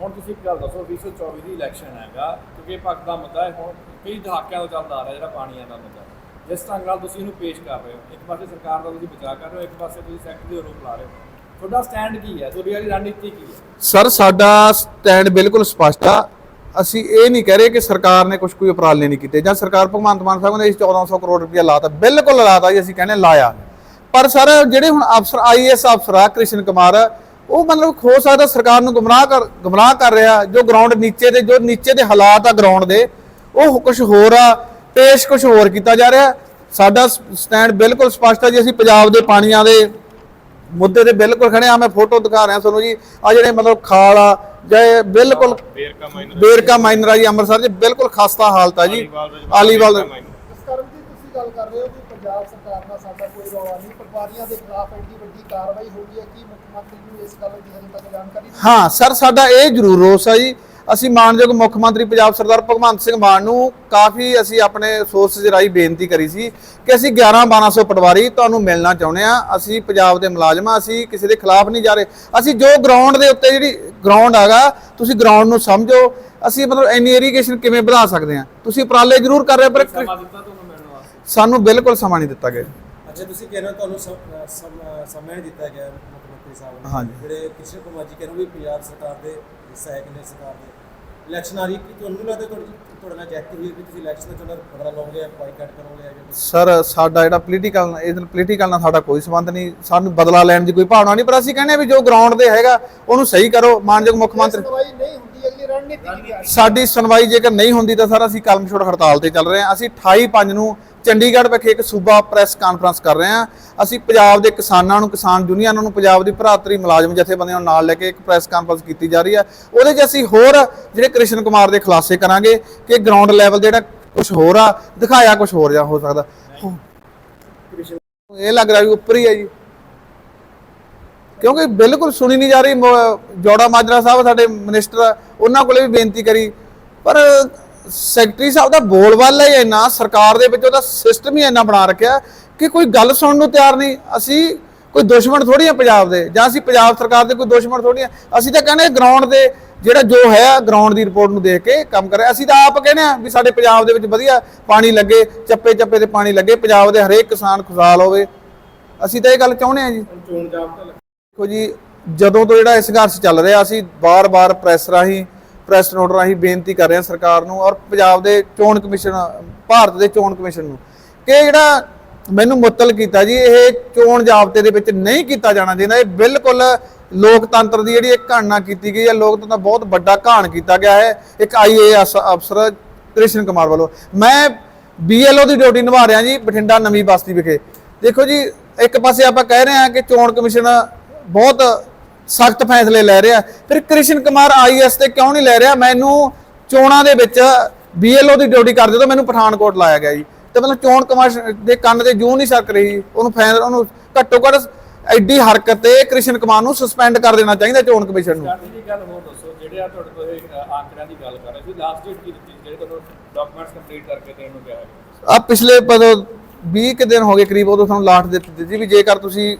ਹੁਣ ਤੁਸੀਂ ਇੱਕ ਗੱਲ ਦੱਸੋ 2024 ਦੀ ਇਲੈਕਸ਼ਨ ਹੈਗਾ। ਕਿਉਂਕਿ ਇਹ ਦਾ ਮੁੱਦਾ ਹੈ। ਹੁਣ ਕਈ ਦਹਾਕਿਆਂ ਤੋਂ ਚੱਲਦਾ ਆ ਰਿਹਾ ਜਿਹੜਾ ਪਾਣੀਆਂ ਦਾ ਮੁੱਦਾ ਜਿਸ ਢੰਗ ਨਾਲ ਤੁਸੀਂ ਇਹਨੂੰ ਪੇਸ਼ ਕਰ ਰਹੇ ਹੋ, ਇੱਕ ਪਾਸੇ ਸਰਕਾਰ ਦਾ ਤੁਸੀਂ ਬਚਾਅ ਕਰ ਰਹੇ ਹੋ, ਇੱਕ ਪਾਸੇ ਤੁਸੀਂ ਸੈਕਟਰ ਦੇ ਆਰੋਪ ਲਾ ਰਹੇ ਹੋ। ਤੁਹਾਡਾ ਸਟੈਂਡ ਕੀ ਹੈ? ਤੁਹਾਡੀ ਵਾਲੀ ਰਣਨੀਤੀ ਕੀ ਹੈ? ਸਰ, ਸਾਡਾ ਸਟੈਂਡ ਬਿਲਕੁਲ ਸਪਸ਼ਟ ਆ। ਅਸੀਂ ਇਹ ਨਹੀਂ ਕਹਿ ਰਹੇ ਕਿ ਸਰਕਾਰ ਨੇ ਕੁਝ ਕੋਈ ਉਪਰਾਲੇ ਨਹੀਂ ਕੀਤੇ। ਜਾਂ ਸਰਕਾਰ ਭਗਵੰਤ ਮਾਨ ਸਾਹਿਬ ਨੇ ਇਸ 1400 ਕਰੋੜ ਰੁਪਇਆ ਲਾਤਾ। ਬਿਲਕੁਲ ਲਾਤਾ ਜੀ, ਅਸੀਂ ਕਹਿੰਦੇ ਲਾਇਆ। ਪਰ ਸਰ, ਜਿਹੜੇ ਹੁਣ ਅਫਸਰ ਆਈਐਸ ਅਫਸਰ ਆ, ਕ੍ਰਿਸ਼ਨ ਕੁਮਾਰ, ਉਹ ਮਤਲਬ ਹੋ ਸਕਦਾ ਸਰਕਾਰ ਨੂੰ ਗੁੰਮਰਾਹ ਕਰ ਗੁੰਮਰਾਹ ਕਰ ਰਿਹਾ, ਜੋ ਗਰਾਊਂਡ ਨੀਚੇ ਦੇ, ਜੋ ਨੀਚੇ ਦੇ ਹਾਲਾਤ ਆ ਗਰਾਊਂਡ ਦੇ ਉਹ ਕੁਝ ਹੋਰ ਆ ਪੇਸ਼ ਕੁਝ ਹੋਰ ਕੀਤਾ ਜਾ ਰਿਹਾ। ਸਾਡਾ ਸਟੈਂਡ ਬਿਲਕੁਲ ਸਪਸ਼ਟ ਆ ਜੀ ਅਸੀਂ ਪੰਜਾਬ ਦੇ ਪਾਣੀਆਂ ਦੇ ਮੁੱਦੇ ਤੇ ਬਿਲਕੁਲ ਖੜੇ ਆ। ਮੈਂ ਫੋਟੋ ਦਿਖਾ ਰਿਹਾ ਤੁਹਾਨੂੰ ਜੀ। ਆ ਜਿਹੜੇ ਮਤਲਬ ਖਾਲ ਆ ਜਾਂ ਬਿਲਕੁਲ ਬੇਰਕਾ ਮਾਈਨਰ ਆ ਜੀ। ਅੰਮ੍ਰਿਤਸਰ ਚ ਬਿਲਕੁਲ ਖਸਤਾ ਹਾਲਤ ਆ ਜੀ। ਆਲੀਵਾਲ ਇਸ ਕਰਨ ਦੀ ਤੁਸੀਂ ਗੱਲ ਕਰ ਰਹੇ ਹੋ ਕਿ ਪੰਜਾਬ ਸਰਕਾਰ ਨਾਲ ਸਾਡਾ ਕੋਈ ਰੌਲਾ ਨਹੀਂ। ਪਟਵਾਰੀਆਂ ਦੇ ਖਿਲਾਫ ਐਡੀ ਵੱਡੀ ਕਾਰਵਾਈ ਹੋ ਗਈ ਹੈ। ਕਿ ਮੁੱਖ ਮੰਤਰੀ ਨੂੰ ਇਸ ਗੱਲ ਦੀ ਹਜੇ ਤੱਕ ਜਾਣਕਾਰੀ ਨਹੀਂ ਹਾਂ ਸਰ ਸਾਡਾ ਇਹ ਜ਼ਰੂਰ ਰੋਸ ਆ ਜੀ ਅਸੀਂ ਮਾਨਯੋਗ ਮੁੱਖ ਮੰਤਰੀ ਪੰਜਾਬ ਸਰਦਾਰ ਭਗਵੰਤ ਸਿੰਘ ਮਾਨ ਨੂੰ ਕਾਫੀ ਅਸੀਂ ਆਪਣੇ ਸੋਰਸ ਰਾਹੀਂ ਬੇਨਤੀ ਕਰੀ ਸੀ ਕਿ ਅਸੀਂ 11 1200 ਪਟਵਾਰੀ ਤੁਹਾਨੂੰ ਮਿਲਣਾ ਚਾਹੁੰਦੇ ਆ ਅਸੀਂ ਪੰਜਾਬ ਦੇ ਮੁਲਾਜ਼ਮ ਆ ਅਸੀਂ ਕਿਸੇ ਦੇ ਖਿਲਾਫ ਨਹੀਂ ਜਾ ਰਹੇ। ਅਸੀਂ ਜੋ ਗਰਾਊਂਡ ਦੇ ਉੱਤੇ ਜਿਹੜੀ ਗਰਾਊਂਡ ਹੈਗਾ ਤੁਸੀਂ ਗਰਾਊਂਡ ਨੂੰ ਸਮਝੋ। ਅਸੀਂ ਮਤਲਬ ਇੰਨੀ ਇਰੀਗੇਸ਼ਨ ਕਿਵੇਂ ਵਧਾ ਸਕਦੇ ਆ ਤੁਸੀਂ ਉਪਰਾਲੇ ਜ਼ਰੂਰ ਕਰ ਰਹੇ ਹੋ, ਪਰ ਸਾਨੂੰ ਬਿਲਕੁਲ ਸਮਾਂ ਨਹੀਂ ਦਿੱਤਾ ਗਿਆ। ਅੱਛਾ ਤੁਸੀਂ ਕਹਿ ਰਹੇ ਹੋ ਤੁਹਾਨੂੰ ਸਮ- ਦਿੱਤਾ ਗਿਆ ਮੁੱਖ ਮੰਤਰੀ ਸਾਹਿਬ ਨੇ। ਜਿਹੜੇ ਕ੍ਰਿਸ਼ਨ ਕੁਮਾਰ ਜੀ ਕਹਿ ਰਹੇ ਹੋ ਵੀ ਪੰਜਾਬ ਸਰਕਾਰ ਦੇ ਹਿੱਸਾ ਹੈ ਕਿੰਨੇ ਸਰਕਾਰ ਦੇ। ਇਲੈਕਸ਼ਨ ਆ ਰਹੀ ਕਿ ਤੁਹਾਨੂੰ ਨਹੀਂ ਲੱਗਦਾ ਤੁਹਾਡੀ ਤੁਹਾਡੇ ਨਾਲ ਜੈਕ ਹੋਈ ਵੀ ਤੁਸੀਂ ਇਲੈਕਸ਼ਨ ਦਾ ਚੋਣ ਬਦਲਾ ਲਓਗੇ ਜਾਂ ਬਾਈਕਾਟ ਕਰੋਗੇ ਜਾਂ ਕੁਛ? ਸਰ ਸਾਡਾ ਜਿਹੜਾ ਪੋਲੀਟੀਕਲ ਇਹਦੇ ਨਾਲ ਪੋਲੀਟੀਕਲ ਨਾਲ ਸਾਡਾ ਕੋਈ ਸੰਬੰਧ ਨਹੀਂ। ਸਾਨੂੰ ਬਦਲਾ ਲੈਣ ਦੀ ਕੋਈ ਭਾਵਨਾ ਨਹੀਂ ਪਰ ਅਸੀਂ ਕਹਿੰਦੇ ਹਾਂ ਵੀ ਜੋ ਗਰਾਊਂਡ ਦੇ ਹੈਗਾ ਉਹਨੂੰ ਸਹੀ ਕਰੋ ਮਾਨਯੋਗ ਮੁੱਖ ਮੰਤਰੀ। ਸੁਣਵਾਈ ਨਹੀਂ ਹੁੰਦੀ ਅਗਲੀ ਰਣਨੀਤੀ ਕੀ ਸਾਡੀ ਸੁਣਵਾਈ ਜੇਕਰ ਨਹੀਂ ਹੁੰਦੀ ਤਾਂ ਸਰ ਅਸੀਂ ਕਲਮ ਛੋੜ ਹੜਤਾਲ ਤੇ ਚੱਲ ਰਹੇ ਹਾਂ। ਅਸੀਂ 28 ਪੰਜ ਨੂੰ ਚੰਡੀਗੜ੍ਹ ਵਿਖੇ ਇੱਕ ਸੂਬਾ ਪ੍ਰੈਸ ਕਾਨਫਰੰਸ ਕਰ ਰਹੇ ਹਾਂ। ਅਸੀਂ ਪੰਜਾਬ ਦੇ ਕਿਸਾਨਾਂ ਨੂੰ, ਕਿਸਾਨ ਯੂਨੀਅਨਾਂ ਨੂੰ, ਪੰਜਾਬ ਦੀ ਭਰਾਤਰੀ ਮੁਲਾਜ਼ਮ ਜਥੇਬੰਦੀਆਂ ਨੂੰ ਨਾਲ ਲੈ ਕੇ ਇੱਕ ਪ੍ਰੈਸ ਕਾਨਫਰੰਸ ਕੀਤੀ ਜਾ ਰਹੀ ਹੈ। ਉਹਦੇ 'ਚ ਅਸੀਂ ਹੋਰ ਜਿਹੜੇ ਕ੍ਰਿਸ਼ਨ ਕੁਮਾਰ ਦੇ ਖੁਲਾਸੇ ਕਰਾਂਗੇ ਕਿ ਗਰਾਊਂਡ ਲੈਵਲ ਜਿਹੜਾ ਕੁਝ ਹੋਰ ਆ, ਦਿਖਾਇਆ ਕੁਝ ਹੋਰ ਜਾਂ ਹੋ ਸਕਦਾ। ਇਹ ਲੱਗ ਰਿਹਾ ਵੀ ਉੱਪਰ ਹੀ ਹੈ ਜੀ। ਕਿਉਂਕਿ ਬਿਲਕੁਲ ਸੁਣੀ ਨਹੀਂ ਜਾ ਰਹੀ ਜੋੜਾ ਮਾਜਰਾ ਸਾਹਿਬ, ਸਾਡੇ ਮਿਨਿਸਟਰ ਉਹਨਾਂ ਕੋਲੇ ਵੀ ਬੇਨਤੀ ਕਰੀ। ਪਰ ਸੈਕਟਰੀ ਸਾਹਿਬ ਦਾ ਬੋਲਬਾਲਾ ਹੀ ਇੰਨਾ ਸਰਕਾਰ ਦੇ ਵਿੱਚ ਉਹਦਾ ਸਿਸਟਮ ਹੀ ਇੰਨਾ ਬਣਾ ਰੱਖਿਆ ਕਿ ਕੋਈ ਗੱਲ ਸੁਣਨ ਨੂੰ ਤਿਆਰ ਨਹੀਂ। ਅਸੀਂ ਕੋਈ ਦੁਸ਼ਮਣ ਥੋੜੀ ਆ ਪੰਜਾਬ ਦੇ ਜਾਂ ਅਸੀਂ ਪੰਜਾਬ ਸਰਕਾਰ ਦੇ ਕੋਈ ਦੁਸ਼ਮਣ ਥੋੜੀ ਆ। ਅਸੀਂ ਤਾਂ ਕਹਿੰਦੇ ਗਰਾਊਂਡ ਦੇ ਜਿਹੜਾ ਜੋ ਹੈ ਗਰਾਊਂਡ ਦੀ ਰਿਪੋਰਟ ਨੂੰ ਦੇਖ ਕੇ ਕੰਮ ਕਰੇ ਅਸੀਂ ਤਾਂ ਆਪ ਕਹਿੰਦੇ ਆ ਵੀ ਸਾਡੇ ਪੰਜਾਬ ਦੇ ਵਿੱਚ ਵਧੀਆ ਪਾਣੀ ਲੱਗੇ ਚੱਪੇ ਚੱਪੇ ਤੇ ਪਾਣੀ ਲੱਗੇ ਪੰਜਾਬ ਦੇ ਹਰੇਕ ਕਿਸਾਨ ਖੁਸ਼ਹਾਲ ਹੋਵੇ। ਅਸੀਂ ਤਾਂ ਇਹ ਗੱਲ ਚਾਹੁੰਦੇ ਆ ਜੀ। ਦੇਖੋ ਜੀ ਜਦੋਂ ਤੋਂ ਜਿਹੜਾ ਇਹ ਸੰਘਰਸ਼ ਚੱਲ ਰਿਹਾ ਅਸੀਂ ਬਾਰ-ਬਾਰ ਪ੍ਰੈਸ ਰਾਹੀਂ ਪ੍ਰੈਸ ਨੋਟ ਰਾਹੀਂ ਬੇਨਤੀ ਕਰ ਰਹੇ ਹਾਂ ਸਰਕਾਰ ਨੂੰ ਔਰ ਪੰਜਾਬ ਦੇ ਚੋਣ ਕਮਿਸ਼ਨ, ਭਾਰਤ ਦੇ ਚੋਣ ਕਮਿਸ਼ਨ ਨੂੰ ਕਿ ਜਿਹੜਾ ਮੈਨੂੰ ਮੁਅੱਤਲ ਕੀਤਾ ਜੀ, ਇਹ ਚੋਣ ਜਾਬਤੇ ਦੇ ਵਿੱਚ ਨਹੀਂ ਕੀਤਾ ਜਾਣਾ ਚਾਹੀਦਾ। ਇਹ ਬਿਲਕੁਲ ਲੋਕਤੰਤਰ ਦੀ ਜਿਹੜੀ ਇੱਕ ਘਾਣਨਾ ਕੀਤੀ ਗਈ ਹੈ, ਲੋਕਤੰਤਰ ਦਾ ਬਹੁਤ ਵੱਡਾ ਘਾਣ ਕੀਤਾ ਗਿਆ ਹੈ। ਇੱਕ ਆਈਏਐਸ ਅਫਸਰ ਕ੍ਰਿਸ਼ਨ ਕੁਮਾਰ ਵੱਲੋਂ। ਮੈਂ ਬੀਐਲਓ ਦੀ ਡਿਊਟੀ ਨਿਭਾ ਰਿਹਾ ਜੀ, ਬਠਿੰਡਾ ਨਵੀਂ ਬਸਤੀ ਵਿਖੇ। ਦੇਖੋ ਜੀ, ਇੱਕ ਪਾਸੇ ਆਪਾਂ ਕਹਿ ਰਹੇ ਹਾਂ ਕਿ ਚੋਣ ਕਮਿਸ਼ਨ ਬਹੁਤ ਸਖਤ ਫੈਸਲੇ ਲੈ ਰਿਹਾ। ਫਿਰ ਕ੍ਰਿਸ਼ਨ ਕੁਮਾਰ ਆਈਐਸ ਤੇ ਕਿਉਂ ਨਹੀਂ ਲੈ ਰਿਹਾ? ਮੈਨੂੰ ਚੋਣਾਂ ਦੇ ਵਿੱਚ ਬੀਐਲਓ ਦੀ ਡਿਊਟੀ ਕਰਦੇ ਤੋਂ ਮੈਨੂੰ ਪਠਾਨਕੋਟ ਲਾਇਆ ਗਿਆ ਜੀ। ਤੇ ਮਤਲਬ ਚੋਣ ਕਮਿਸ਼ਨ ਦੇ ਕੰਨ ਤੇ ਜੂੰ ਨਹੀਂ ਸਰਕ ਰਹੀ। ਉਹਨੂੰ ਫੈਨ ਉਹਨੂੰ ਘੱਟੋ ਘੱਟ ਐਡੀ ਹਰਕਤ ਤੇ ਕ੍ਰਿਸ਼ਨ ਕੁਮਾਰ ਨੂੰ ਸਸਪੈਂਡ ਕਰ ਦੇਣਾ ਚਾਹੀਦਾ ਚੋਣ ਕਮਿਸ਼ਨ ਨੂੰ। ਗਾਂਧੀ ਦੀ ਗੱਲ ਹੋਰ ਦੱਸੋ ਜਿਹੜੇ ਆ ਤੁਹਾਡੇ ਤੋਂ ਇਹ ਅ, ਆંકੜਿਆਂ ਦੀ ਗੱਲ ਕਰ ਰਹੇ ਸੀ ਲਾਸਟ ਡੇਟ ਕੀ ਦਿੱਤੀ ਸੀ ਜਿਹੜੇ ਤੁਹਾਨੂੰ ਡਾਕੂਮੈਂਟਸ ਕੰਪਲੀਟ ਕਰਕੇ ਦੇਣ ਨੂੰ ਕਿਹਾ ਹੈ ਆ ਪਿਛਲੇ ਪਦੋਂ 20 ਕੁ ਦਿਨ ਹੋ ਗਏ ਕਰੀਬ ਉਦੋਂ ਤੁਹਾਨੂੰ ਲਾਸਟ ਦਿੱਤੀ ਸੀ ਵੀ ਜੇਕਰ ਤੁਸੀਂ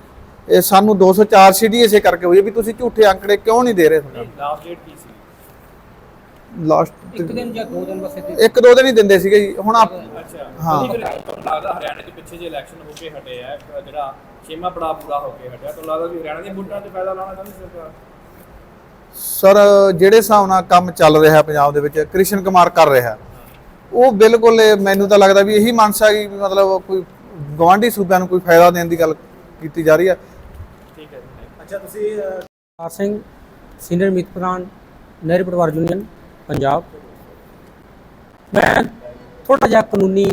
ਇਹ ਸਾਨੂੰ 204 ਸੀਡੀ ਇਸੇ ਕਰਕੇ ਹੋਈ ਹੈ ਵੀ ਤੁਸੀਂ ਝੂਠੇ ਅੰਕੜੇ ਕਿਉਂ ਨਹੀਂ ਦੇ ਰਹੇ ਨਹੀਂ ਲਾਸਟ ਡੇਟ ਕੀ ਸੀ? ਲਾਸਟ ਇੱਕ ਦਿਨ ਜਾਂ ਦੋ ਦਿਨ ਬਸ ਇੱਥੇ ਇੱਕ ਦੋ ਦਿਨ ਹੀ ਦਿੰਦੇ ਸੀਗੇ ਜੀ ਹੁਣ ਆਪ ਅੱਛਾ। ਹਾਂ। ਲੱਗਦਾ ਹਰਿਆਣਾ ਦੇ ਪਿੱਛੇ ਜੇ ਇਲੈਕਸ਼ਨ ਹੋ ਕੇ ਹਟੇ ਆ ਜਿਹੜਾ ਛੇਵਾਂ ਪੜਾ ਪੂਰਾ ਹੋ ਕੇ ਹਟਿਆ ਤੁਹਾਨੂੰ ਲੱਗਦਾ ਵੀ ਹਰਿਆਣਾ ਦੀਆਂ ਵੋਟਾਂ ਤੇ ਫਾਇਦਾ ਲਾਉਣਾ ਚਾਹੁੰਦੀ ਸਰਕਾਰ? ਸਰ ਜਿਹੜੇ ਹਿਸਾਬ ਨਾਲ ਕੰਮ ਚੱਲ ਰਿਹਾ ਪੰਜਾਬ ਦੇ ਵਿੱਚ ਕ੍ਰਿਸ਼ਨ ਕੁਮਾਰ ਕਰ ਰਿਹਾ। ਉਹ ਬਿਲਕੁਲ ਇਹ ਮੈਨੂੰ ਤਾਂ ਲੱਗਦਾ ਵੀ ਇਹੀ ਮਨਸਾ ਕਿ ਮਤਲਬ ਕੋਈ ਗਵਾਂਢੀ ਸੂਬਿਆਂ ਨੂੰ ਕੋਈ ਫਾਇਦਾ ਦੇਣ ਦੀ ਗੱਲ ਕੀਤੀ ਜਾ ਰਹੀ ਹੈ। ਅੱਛਾ ਤੁਸੀਂ ਅਹ, ਸਿੰਘ ਸੀਨੀਅਰ ਮੀਤ ਪ੍ਰਧਾਨ ਨਹਿਰੀ ਪਰਿਵਾਰ ਯੂਨੀਅਨ ਪੰਜਾਬ। ਮੈਂ ਥੋੜਾ ਜਿਹਾ ਕਾਨੂੰਨੀ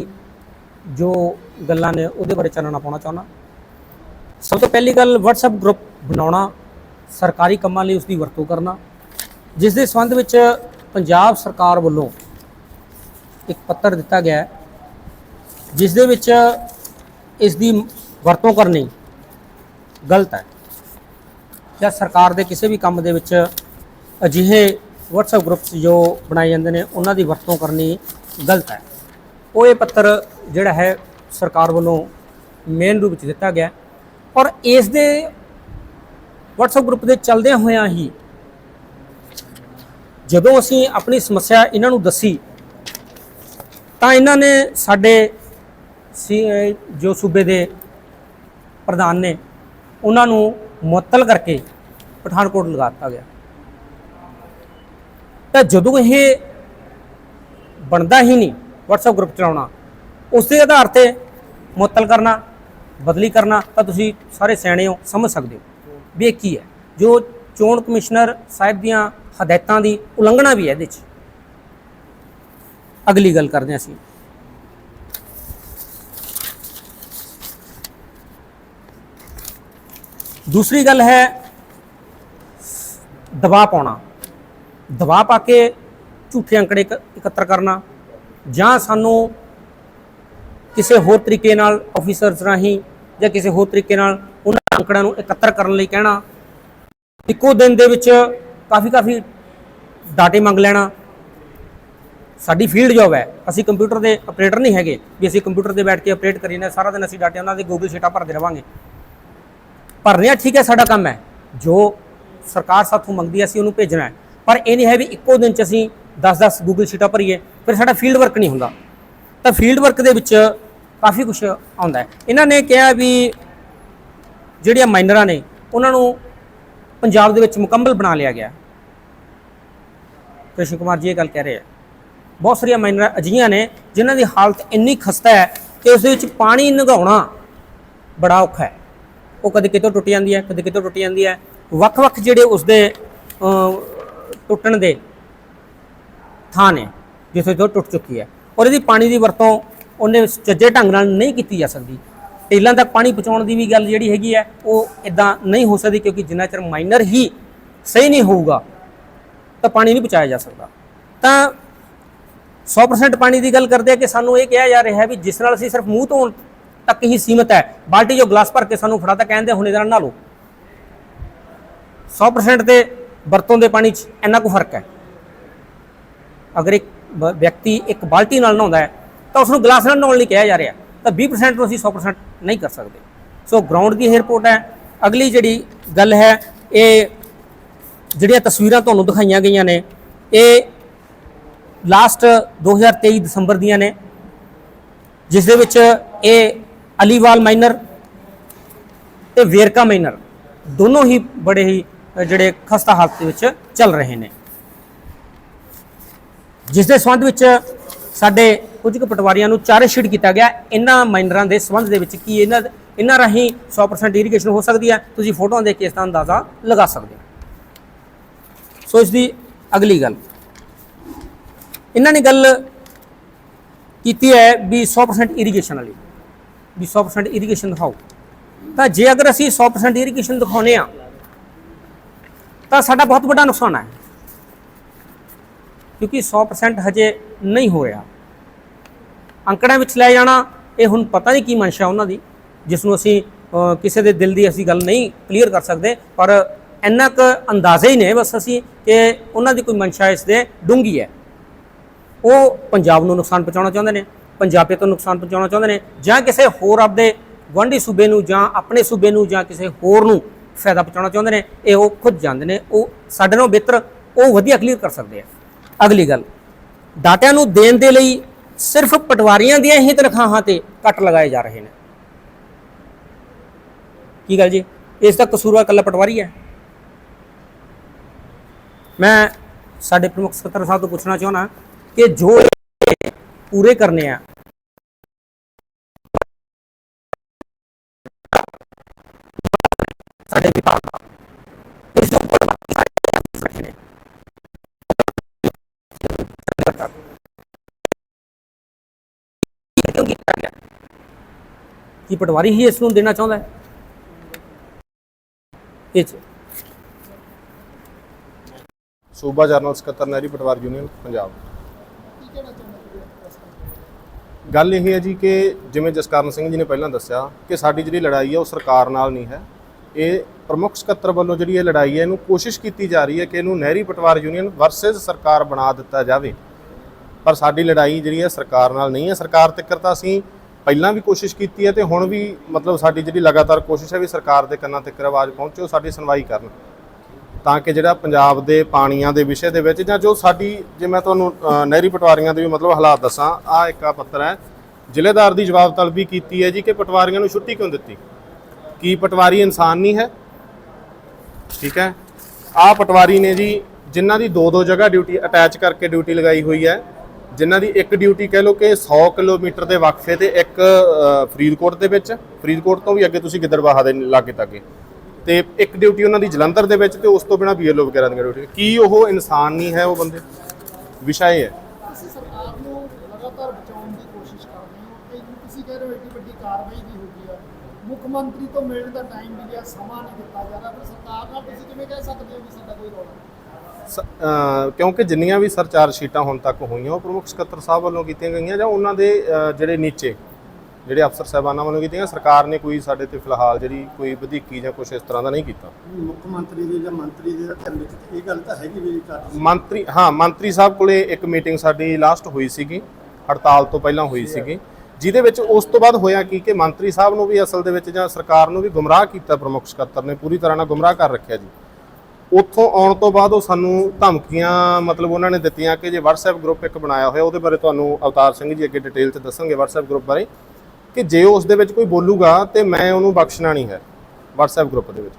ਜੋ ਗੱਲਾਂ ਨੇ ਉਹਦੇ ਬਾਰੇ ਚਾਨਣਾ ਪਾਉਣਾ ਚਾਹੁੰਦਾ। ਸਭ ਤੋਂ ਪਹਿਲੀ ਗੱਲ WhatsApp ਗਰੁੱਪ ਬਣਾਉਣਾ ਸਰਕਾਰੀ ਕੰਮਾਂ ਲਈ ਉਸ ਦੀ ਵਰਤੋਂ ਕਰਨਾ ਜਿਸ ਦੇ ਸੰਬੰਧ ਵਿੱਚ ਪੰਜਾਬ ਸਰਕਾਰ ਵੱਲੋਂ ਇੱਕ ਪੱਤਰ ਦਿੱਤਾ ਗਿਆ ਜਿਸ ਦੇ ਵਿੱਚ ਇਸ ਦੀ ਵਰਤੋਂ ਕਰਨੀ ਗਲਤ ਹੈ। ਜਾਂ ਸਰਕਾਰ ਦੇ ਕਿਸੇ ਵੀ ਕੰਮ ਦੇ ਵਿੱਚ ਅਜਿਹੇ WhatsApp ਗਰੁੱਪਸ ਜੋ ਬਣਾਏ ਜਾਂਦੇ ਨੇ, ਉਹਨਾਂ ਦੀ ਵਰਤੋਂ ਕਰਨੀ ਗਲਤ ਹੈ। ਉਹ ਇਹ ਪੱਤਰ ਜਿਹੜਾ ਹੈ ਸਰਕਾਰ ਵੱਲੋਂ ਮੇਨ ਰੂਪ ਵਿੱਚ ਦਿੱਤਾ ਗਿਆ ਔਰ ਇਸ ਦੇ WhatsApp ਗਰੁੱਪ ਦੇ ਚੱਲਦਿਆਂ ਹੋਇਆਂ ਹੀ ਜਦੋਂ ਅਸੀਂ ਆਪਣੀ ਸਮੱਸਿਆ ਇਹਨਾਂ ਨੂੰ ਦੱਸੀ, ਤਾਂ ਇਹਨਾਂ ਨੇ ਸਾਡੇ ਸੀ ਜੋ ਸੂਬੇ ਦੇ ਪ੍ਰਧਾਨ ਨੇ, ਉਹਨਾਂ ਨੂੰ ਮੁਅੱਤਲ ਕਰਕੇ ਪਠਾਨਕੋਟ ਲਗਾ ਦਿੱਤਾ ਗਿਆ। ਤਾਂ ਜਦੋਂ ਇਹ ਬਣਦਾ ਹੀ ਨਹੀਂ, WhatsApp ਗਰੁੱਪ ਚਲਾਉਣਾ ਉਸ ਦੇ ਆਧਾਰ ਤੇ ਮੁਅੱਤਲ ਕਰਨਾ, ਬਦਲੀ ਕਰਨਾ, ਤਾਂ ਤੁਸੀਂ ਸਾਰੇ ਸਿਆਣੇ ਹੋ, ਸਮਝ ਸਕਦੇ ਹੋ ਵੀ ਇਹ ਕੀ ਹੈ। ਜੋ ਚੋਣ ਕਮਿਸ਼ਨਰ ਸਾਹਿਬ ਦੀਆਂ ਹਦਾਇਤਾਂ ਦੀ ਉਲੰਘਣਾ ਵੀ ਹੈ ਇਹਦੇ 'ਚ। ਅਗਲੀ ਗੱਲ ਕਰਦੇ ਹਾਂ ਅਸੀਂ। ਦੂਸਰੀ ਗੱਲ ਹੈ ਦਬਾਅ ਪਾਉਣਾ। ਦਬਾਅ ਪਾ ਕੇ ਝੂਠੇ ਅੰਕੜੇ ਇਕ- ਇਕੱਤਰ ਕਰਨਾ ਜਾਂ ਸਾਨੂੰ ਕਿਸੇ ਹੋਰ ਤਰੀਕੇ ਨਾਲ ਆਫੀਸਰਸ ਰਾਹੀਂ ਜਾਂ ਕਿਸੇ ਹੋਰ ਤਰੀਕੇ ਨਾਲ ਉਹਨਾਂ ਅੰਕੜਿਆਂ ਨੂੰ ਇਕੱਤਰ ਕਰਨ ਲਈ ਕਹਿਣਾ। ਇੱਕੋ ਦਿਨ ਦੇ ਵਿੱਚ ਕਾਫੀ ਕਾਫੀ ਡਾਟੇ ਮੰਗ ਲੈਣਾ। ਸਾਡੀ ਫੀਲਡ ਜੌਬ ਹੈ। ਅਸੀਂ ਕੰਪਿਊਟਰ ਦੇ ਆਪਰੇਟਰ ਨਹੀਂ ਹੈਗੇ। ਵੀ ਅਸੀਂ ਕੰਪਿਊਟਰ ਤੇ ਬੈਠ ਕੇ ਆਪਰੇਟ ਕਰੀ ਨਾ, ਸਾਰਾ ਦਿਨ ਅਸੀਂ ਡਾਟੇ ਉਹਨਾਂ ਦੇ ਗੂਗਲ ਸ਼ੀਟਾਂ ਭਰਦੇ ਰਵਾਂਗੇ। ਭਰਨੇ ਆ ਠੀਕ ਹੈ, ਸਾਡਾ ਕੰਮ ਹੈ। ਜੋ ਸਰਕਾਰ ਸਾਥੋਂ ਮੰਗਦੀ ਹੈ ਅਸੀਂ ਉਹਨੂੰ ਭੇਜਣਾ ਹੈ। ਪਰ ਇਹ ਨਹੀਂ ਹੈ ਵੀ ਇੱਕੋ ਦਿਨ ਚ ਅਸੀਂ 10-10 ਗੂਗਲ ਸ਼ੀਟਾਂ ਭਰੀਏ, ਫਿਰ ਸਾਡਾ ਫੀਲਡ ਵਰਕ ਨਹੀਂ ਹੁੰਦਾ। ਤਾਂ ਫੀਲਡ ਵਰਕ ਦੇ ਵਿੱਚ ਕਾਫੀ ਕੁਝ ਆਉਂਦਾ ਹੈ। ਇਹਨਾਂ ਨੇ ਕਿਹਾ ਵੀ ਜਿਹੜੀਆਂ ਮਾਈਨਰਾਂ ਨੇ, ਉਹਨਾਂ ਨੂੰ ਪੰਜਾਬ ਦੇ ਵਿੱਚ ਮੁਕੰਮਲ ਬਣਾ ਲਿਆ ਗਿਆ ਕ੍ਰਿਸ਼ਨ ਕੁਮਾਰ ਜੀ ਇਹ ਗੱਲ ਕਹਿ ਰਹੇ ਆ ਬਹੁਤ ਸਾਰੀਆਂ ਮਾਈਨਰਾਂ ਅਜਿਹੀਆਂ ਨੇ ਜਿਨ੍ਹਾਂ ਦੀ ਹਾਲਤ ਇੰਨੀ ਖਸਤਾ ਹੈ ਕਿ ਉਸ ਦੇ ਵਿੱਚ ਪਾਣੀ ਨਗਾਉਣਾ ਬੜਾ ਔਖਾ ਹੈ। ਉਹ ਕਦੇ ਕਿਤੋਂ ਟੁੱਟ ਜਾਂਦੀ ਹੈ, ਕਦੇ ਕਿਤੋਂ ਟੁੱਟ ਜਾਂਦੀ ਹੈ। ਵੱਖ-ਵੱਖ ਜਿਹੜੇ ਉਸਦੇ ਟੁੱਟਣ ਦੇ ਥਾਂ ਨੇ, ਜਿੱਥੇ ਤੋਂ ਟੁੱਟ ਚੁੱਕੀ ਹੈ। ਔਰ ਇਹਦੀ ਪਾਣੀ ਦੀ ਵਰਤੋਂ ਉਹਨੇ ਚੱਜੇ ਢੰਗ ਨਾਲ ਨਹੀਂ ਕੀਤੀ ਜਾ ਸਕਦੀ। ਟੇਲਾਂ ਤੱਕ ਪਾਣੀ ਪਹੁੰਚਾਉਣ ਦੀ ਵੀ ਗੱਲ ਜਿਹੜੀ ਹੈਗੀ ਹੈ, ਉਹ ਇਦਾਂ ਨਹੀਂ ਹੋ ਸਕਦੀ ਕਿਉਂਕਿ ਜਿੰਨਾ ਚਿਰ ਮਾਈਨਰ ਹੀ ਸਹੀ ਨਹੀਂ ਹੋਊਗਾ, ਤਾਂ ਪਾਣੀ ਨਹੀਂ ਪਹੁੰਚਾਇਆ ਜਾ ਸਕਦਾ। ਤਾਂ 100% ਪਾਣੀ ਦੀ ਗੱਲ ਕਰਦੇ ਆ ਕਿ ਸਾਨੂੰ ਇਹ ਕਿਹਾ ਜਾ ਰਿਹਾ ਹੈ ਵੀ ਜਿਸ ਨਾਲ ਅਸੀਂ ਸਿਰਫ ਮੂੰਹ ਧੋਣ ਤੱਕ ਹੀ ਸੀਮਤ ਹੈ, ਬਾਲਟੀ ਜੋ ਗਲਾਸ ਭਰ ਕੇ ਸਾਨੂੰ ਫੜਾਤਾ ਕਹਿੰਦੇ ਹੁਣ ਇਹਦੇ ਨਾਲ ਨਹਾ ਲਓ। 100% ਤੇ ਵਰਤੋਂ ਦੇ ਪਾਣੀ 'ਚ ਇੰਨਾ ਕੁ ਫ਼ਰਕ ਹੈ। ਅਗਰ ਇੱਕ ਵਿਅਕਤੀ ਇੱਕ ਬਾਲਟੀ ਨਾਲ ਨਹਾਉਂਦਾ ਹੈ, ਤਾਂ ਉਸ ਨੂੰ ਗਲਾਸ ਨਾਲ ਨਹਾਉਣ ਲਈ ਕਿਹਾ ਜਾ ਰਿਹਾ ਤਾਂ 20% ਨੂੰ ਅਸੀਂ 100% ਨਹੀਂ ਕਰ ਸਕਦੇ। ਸੋ ਗਰਾਊਂਡ ਦੀ ਇਹ ਹੈ। ਅਗਲੀ ਜਿਹੜੀ ਗੱਲ ਹੈ, ਇਹ ਜਿਹੜੀਆਂ ਤਸਵੀਰਾਂ ਤੁਹਾਨੂੰ ਦਿਖਾਈਆਂ ਗਈਆਂ ਨੇ, ਇਹ ਲਾਸਟ 2023 ਦਸੰਬਰ ਦੀਆਂ ਨੇ, ਜਿਸ ਦੇ ਵਿੱਚ ਇਹ ਅਲੀਵਾਲ ਮਾਈਨਰ ਤੇ ਵੇਰਕਾ ਮਾਈਨਰ ਦੋਨੋਂ ਹੀ ਬੜੇ ਹੀ ਜਿਹੜੇ ਖਸਤਾ ਹਾਲਤ ਦੇ ਵਿੱਚ ਚੱਲ ਰਹੇ ਨੇ। ਜਿਸ ਦੇ ਸੰਬੰਧ ਵਿੱਚ ਸਾਡੇ ਕੁਝ ਕੁ ਪਟਵਾਰੀਆਂ ਨੂੰ ਚਾਰਜ ਸ਼ੀਟ ਕੀਤਾ ਗਿਆ। ਇਹਨਾਂ ਮਾਈਨਰਾਂ ਦੇ ਸੰਬੰਧ ਦੇ ਵਿੱਚ ਕੀ ਇਹਨਾਂ ਇਹਨਾਂ ਰਾਹੀਂ 100% ਇਰੀਗੇਸ਼ਨ ਹੋ ਸਕਦੀ ਹੈ? ਤੁਸੀਂ ਫੋਟੋਆਂ ਦੇ ਕੇ ਇਸ ਦਾ ਅੰਦਾਜ਼ਾ ਲਗਾ ਸਕਦੇ ਹੋ। ਸੋ ਇਸ ਦੀ ਅਗਲੀ ਗੱਲ। ਇਹਨਾਂ ਨੇ ਗੱਲ ਕੀਤੀ ਹੈ ਵੀ 100% ਇਰੀਗੇਸ਼ਨ ਵਾਲੀ। ਵੀ 100% ਇਰੀਗੇਸ਼ਨ ਦਿਖਾਓ। ਤਾਂ ਜੇ ਅਗਰ ਅਸੀਂ 100% ਇਰੀਗੇਸ਼ਨ ਦਿਖਾਉਨੇ ਆ ਤਾਂ ਸਾਡਾ ਬਹੁਤ ਵੱਡਾ ਨੁਕਸਾਨ ਹੈ। ਕਿਉਂਕਿ 100% ਹਜੇ ਨਹੀਂ ਹੋ ਰਿਹਾ। ਅੰਕੜਿਆਂ ਵਿੱਚ ਲੈ ਜਾਣਾ, ਇਹ ਹੁਣ ਪਤਾ ਨਹੀਂ ਕੀ ਮਨਸ਼ਾ ਉਹਨਾਂ ਦੀ ਜਿਸ ਨੂੰ ਅਸੀਂ ਕਿਸੇ ਦੇ ਦਿਲ ਦੀ ਅਸੀਂ ਗੱਲ ਨਹੀਂ ਕਲੀਅਰ ਕਰ ਸਕਦੇ, ਪਰ ਇੰਨਾ ਕੁ ਅੰਦਾਜ਼ੇ ਹੀ ਨੇ ਬਸ ਅਸੀਂ ਕਿ ਉਹਨਾਂ ਦੀ ਕੋਈ ਮਨਸ਼ਾ ਇਸ ਦੇ ਡੂੰਗੀ ਹੈ। ਉਹ ਪੰਜਾਬ ਨੂੰ ਨੁਕਸਾਨ ਪਹੁੰਚਾਉਣਾ ਚਾਹੁੰਦੇ ਨੇ ਪੰਜਾਬੀਅਤ ਤੋਂ ਨੁਕਸਾਨ ਪਹੁੰਚਾਉਣਾ ਚਾਹੁੰਦੇ ਨੇ, ਜਾਂ ਕਿਸੇ ਹੋਰ ਆਪਦੇ ਗੁਆਂਢੀ ਸੂਬੇ ਨੂੰ ਜਾਂ ਆਪਣੇ ਸੂਬੇ ਨੂੰ ਜਾਂ ਕਿਸੇ ਹੋਰ ਨੂੰ ਫਾਇਦਾ ਪਹੁੰਚਾਉਣਾ ਚਾਹੁੰਦੇ ਨੇ, ਇਹ ਉਹ ਖੁਦ ਜਾਂਦੇ ਨੇ, ਉਹ ਸਾਡੇ ਨਾਲੋਂ ਬਿਹਤਰ, ਉਹ ਵਧੀਆ ਕਲੀਅਰ ਕਰ ਸਕਦੇ ਆ। ਅਗਲੀ ਗੱਲ, ਡਾਟਿਆਂ ਨੂੰ ਦੇਣ ਦੇ ਲਈ ਸਿਰਫ ਪਟਵਾਰੀਆਂ ਦੀਆਂ ਹੀ ਤਨਖਾਹਾਂ ਤੇ ਕੱਟ ਲਗਾਏ ਜਾ ਰਹੇ ਨੇ। ਕੀ ਗੱਲ ਜੀ? ਇਸ ਦਾ ਕਸੂਰਵਾਰ ਇਕੱਲਾ ਪਟਵਾਰੀ ਹੈ। ਮੈਂ ਸਾਡੇ ਪ੍ਰਮੁੱਖ ਸਕੱਤਰ ਸਾਹਿਬ ਤੋਂ ਪੁੱਛਣਾ ਚਾਹੁੰਦਾ ਕਿ ਜੋ ਪੂਰੇ ਕਰਨੇ ਆ ਸਾਡੇ ਵਿਭਾਗ ਦਾ। ਇਸ ਤੋਂ ਉੱਪਰ ਬਾਕੀ ਸਾਰੇ ਅਫਸਰ ਬੈਠੇ ਨੇ। ਇਹ ਕਿਉਂ ਕੀਤਾ ਗਿਆ? ਕੀ ਪਟਵਾਰੀ ਹੀ ਇਸ ਨੂੰ ਦੇਣਾ ਚਾਹੁੰਦਾ ਹੈ? ਇਹ 'ਚ। ਸੂਬਾ ਜਰਨਲ ਸਕੱਤਰ ਨਹਿਰੀ ਪਟਵਾਰ ਯੂਨੀਅਨ ਪੰਜਾਬ। ਗੱਲ ਇਹ ਹੈ ਜੀ ਕਿ ਜਿਵੇਂ ਜਸਕਰਨ ਸਿੰਘ ਜੀ ਨੇ ਪਹਿਲਾਂ ਦੱਸਿਆ ਕਿ ਸਾਡੀ ਜਿਹੜੀ ਲੜਾਈ ਹੈ ਉਹ ਸਰਕਾਰ ਨਾਲ ਨਹੀਂ ਹੈ। ਇਹ ਪ੍ਰਮੁੱਖ ਸਕੱਤਰ ਵੱਲੋਂ ਜਿਹੜੀ ਇਹ ਲੜਾਈ ਹੈ, ਇਹਨੂੰ ਕੋਸ਼ਿਸ਼ ਕੀਤੀ ਜਾ ਰਹੀ ਹੈ ਕਿ ਇਹਨੂੰ ਨਹਿਰੀ ਪਟਵਾਰ ਯੂਨੀਅਨ ਵਰਸਸ ਸਰਕਾਰ ਬਣਾ ਦਿੱਤਾ ਜਾਵੇ। ਪਰ ਸਾਡੀ ਲੜਾਈ ਜਿਹੜੀ ਹੈ, ਸਰਕਾਰ ਨਾਲ ਨਹੀਂ ਹੈ। ਸਰਕਾਰ ਤੱਕ ਤਾਂ ਅਸੀਂ ਪਹਿਲਾਂ ਵੀ ਕੋਸ਼ਿਸ਼ ਕੀਤੀ ਹੈ ਤੇ ਹੁਣ ਵੀ ਮਤਲਬ ਸਾਡੀ ਜਿਹੜੀ ਲਗਾਤਾਰ ਕੋਸ਼ਿਸ਼ ਹੈ ਵੀ ਸਰਕਾਰ ਦੇ ਕੰਨਾਂ ਤੱਕ ਆਵਾਜ਼ ਪਹੁੰਚੇ, ਉਹ ਸਾਡੀ ਸੁਣਵਾਈ ਕਰਨ। ਤਾਂ ਕਿ ਜਿਹੜਾ ਪੰਜਾਬ ਦੇ ਪਾਣੀਆਂ ਦੇ ਵਿਸ਼ੇ ਦੇ ਵਿੱਚ ਜਾਂ ਜੋ ਸਾਡੀ, ਜੇ ਮੈਂ ਤੁਹਾਨੂੰ ਨਹਿਰੀ ਪਟਵਾਰੀਆਂ ਦੇ ਵੀ ਮਤਲਬ ਹਾਲਾਤ ਦੱਸਾਂ ਆ ਇੱਕ ਆ ਪੱਤਰ ਹੈ। ਜ਼ਿਲ੍ਹੇਦਾਰ ਦੀ ਜਵਾਬ ਤਲਬੀ ਕੀਤੀ ਹੈ ਜੀ ਕਿ ਪਟਵਾਰੀਆਂ ਨੂੰ ਛੁੱਟੀ ਕਿਉਂ ਦਿੱਤੀ? ਕੀ ਪਟਵਾਰੀ ਇਨਸਾਨ ਨਹੀਂ ਹੈ। ਠੀਕ ਹੈ। ਆ ਪਟਵਾਰੀ ਨੇ ਜੀ ਜਿਨ੍ਹਾਂ ਦੀ ਦੋ ਦੋ ਜਗ੍ਹਾ ਡਿਊਟੀ ਅਟੈਚ ਕਰਕੇ ਡਿਊਟੀ ਲਗਾਈ ਹੋਈ ਹੈ। ਜਿਨ੍ਹਾਂ ਦੀ ਇੱਕ ਡਿਊਟੀ ਕਹਿ ਲਓ ਕਿ 100 ਕਿਲੋਮੀਟਰ ਦੇ ਵਕਫੇ ਤੇ ਇੱਕ ਫਰੀਦਕੋਟ ਦੇ ਵਿੱਚ, ਫਰੀਦਕੋਟ ਤੋਂ ਵੀ ਅੱਗੇ ਤੁਸੀਂ ਗਿੱਦੜਬਾਹਾ ਦੇ ਲਾਗੇ ਤੱਕੇ ਤੇ ਇੱਕ ਡਿਊਟੀ ਉਹਨਾਂ ਦੀ ਜਲੰਧਰ ਦੇ ਵਿੱਚ ਤੇ ਉਸ ਤੋਂ ਬਿਨਾ ਬੀਐਲਓ ਵਗੈਰਾ ਦੀਆਂ ਡਿਊਟੀ ਕੀ ਉਹ ਇਨਸਾਨ ਨਹੀਂ ਹੈ ਉਹ ਬੰਦੇ? ਵਿਸ਼ਾ ਇਹ ਹੈ ਤੁਸੀਂ ਸਰਕਾਰ ਨੂੰ ਲਗਾਤਾਰ ਬਚਾਉਣ ਦੀ ਕੋਸ਼ਿਸ਼ ਕਰ ਰਹੇ ਹੋ ਤੇ ਤੁਸੀਂ ਕਹਿ ਰਹੇ ਹੋ ਏਡੀ ਵੱਡੀ ਕਾਰਵਾਈ ਵੀ ਹੋ ਗਈ ਆ ਮੁੱਖ ਮੰਤਰੀ ਤੋਂ ਮਿਲਣ ਦਾ ਟਾਈਮ ਵੀ ਗਿਆ ਸਮਾਂ ਨਹੀਂ ਦਿੱਤਾ ਜਾ ਰਿਹਾ। ਫਿਰ ਸਰਕਾਰ ਨਾਲ ਤੁਸੀਂ ਕਿਵੇਂ ਕਹਿ ਸਕਦੇ ਹੋ ਕਿ ਸਾਡਾ ਕੋਈ ਰੌਲਾ ਨਹੀਂ? ਕਿਉਂਕਿ ਜਿੰਨੀਆਂ ਵੀ ਸਰਚਾਰ ਸ਼ੀਟਾਂ ਹੁਣ ਤੱਕ ਹੋਈਆਂ ਉਹ ਪ੍ਰਮੁੱਖ ਸਕੱਤਰ ਸਾਹਿਬ ਵੱਲੋਂ ਕੀਤੀਆਂ ਗਈਆਂ ਜਾਂ ਉਹਨਾਂ ਦੇ ਜਿਹੜੇ ਨੀਚੇ ਜਿਹੜੇ ਅਫਸਰ ਸਾਹਿਬਾਨਾਂ ਵੱਲੋਂ ਕੀਤੀਆਂ ਸਰਕਾਰ ਨੇ ਕੋਈ ਸਾਡੇ ਤੇ ਫਿਲਹਾਲ ਜਿਹੜੀ ਕੋਈ ਵਧੀਕੀ ਜਾਂ ਕੁਝ ਇਸ ਤਰ੍ਹਾਂ ਦਾ ਨਹੀਂ ਕੀਤਾ। ਮੁੱਖ ਮੰਤਰੀ ਦੇ ਜਾਂ ਮੰਤਰੀ ਦੇ ਵਿੱਚ ਇਹ ਗੱਲ ਤਾਂ ਹੈਗੀ ਵੀ ਮੰਤਰੀ ਹਾਂ ਮੰਤਰੀ ਸਾਹਿਬ ਕੋਲੇ ਇੱਕ ਮੀਟਿੰਗ ਸਾਡੀ ਲਾਸਟ ਹੋਈ ਸੀਗੀ ਹੜਤਾਲ ਤੋਂ ਪਹਿਲਾਂ ਹੋਈ ਸੀਗੀ। ਜਿਹਦੇ ਵਿੱਚ ਉਸ ਤੋਂ ਬਾਅਦ ਹੋਇਆ ਕੀ ਕਿ ਮੰਤਰੀ ਸਾਹਿਬ ਨੂੰ ਵੀ ਅਸਲ ਦੇ ਵਿੱਚ ਜਾਂ ਸਰਕਾਰ ਨੂੰ ਵੀ ਗੁੰਮਰਾਹ ਕੀਤਾ ਪ੍ਰਮੁੱਖ ਸਕੱਤਰ ਨੇ, ਪੂਰੀ ਤਰ੍ਹਾਂ ਨਾਲ ਗੁੰਮਰਾਹ ਕਰ ਰੱਖਿਆ ਜੀ। ਉੱਥੋਂ ਆਉਣ ਤੋਂ ਬਾਅਦ ਉਹ ਸਾਨੂੰ ਧਮਕੀਆਂ ਮਤਲਬ ਉਹਨਾਂ ਨੇ ਦਿੱਤੀਆਂ ਕਿ ਜੇ WhatsApp ਗਰੁੱਪ ਇੱਕ ਬਣਾਇਆ ਹੋਇਆ, ਉਹਦੇ ਬਾਰੇ ਤੁਹਾਨੂੰ ਅਵਤਾਰ ਸਿੰਘ ਜੀ ਅੱਗੇ ਡਿਟੇਲ 'ਚ ਦੱਸਣਗੇ WhatsApp ਗਰੁੱਪ ਬਾਰੇ, ਕਿ ਜੇ ਉਸ ਦੇ ਵਿੱਚ ਕੋਈ ਬੋਲੂਗਾ ਤੇ ਮੈਂ ਉਹਨੂੰ ਬਖਸ਼ਣਾ ਨਹੀਂ ਹੈ WhatsApp ਗਰੁੱਪ ਦੇ ਵਿੱਚ।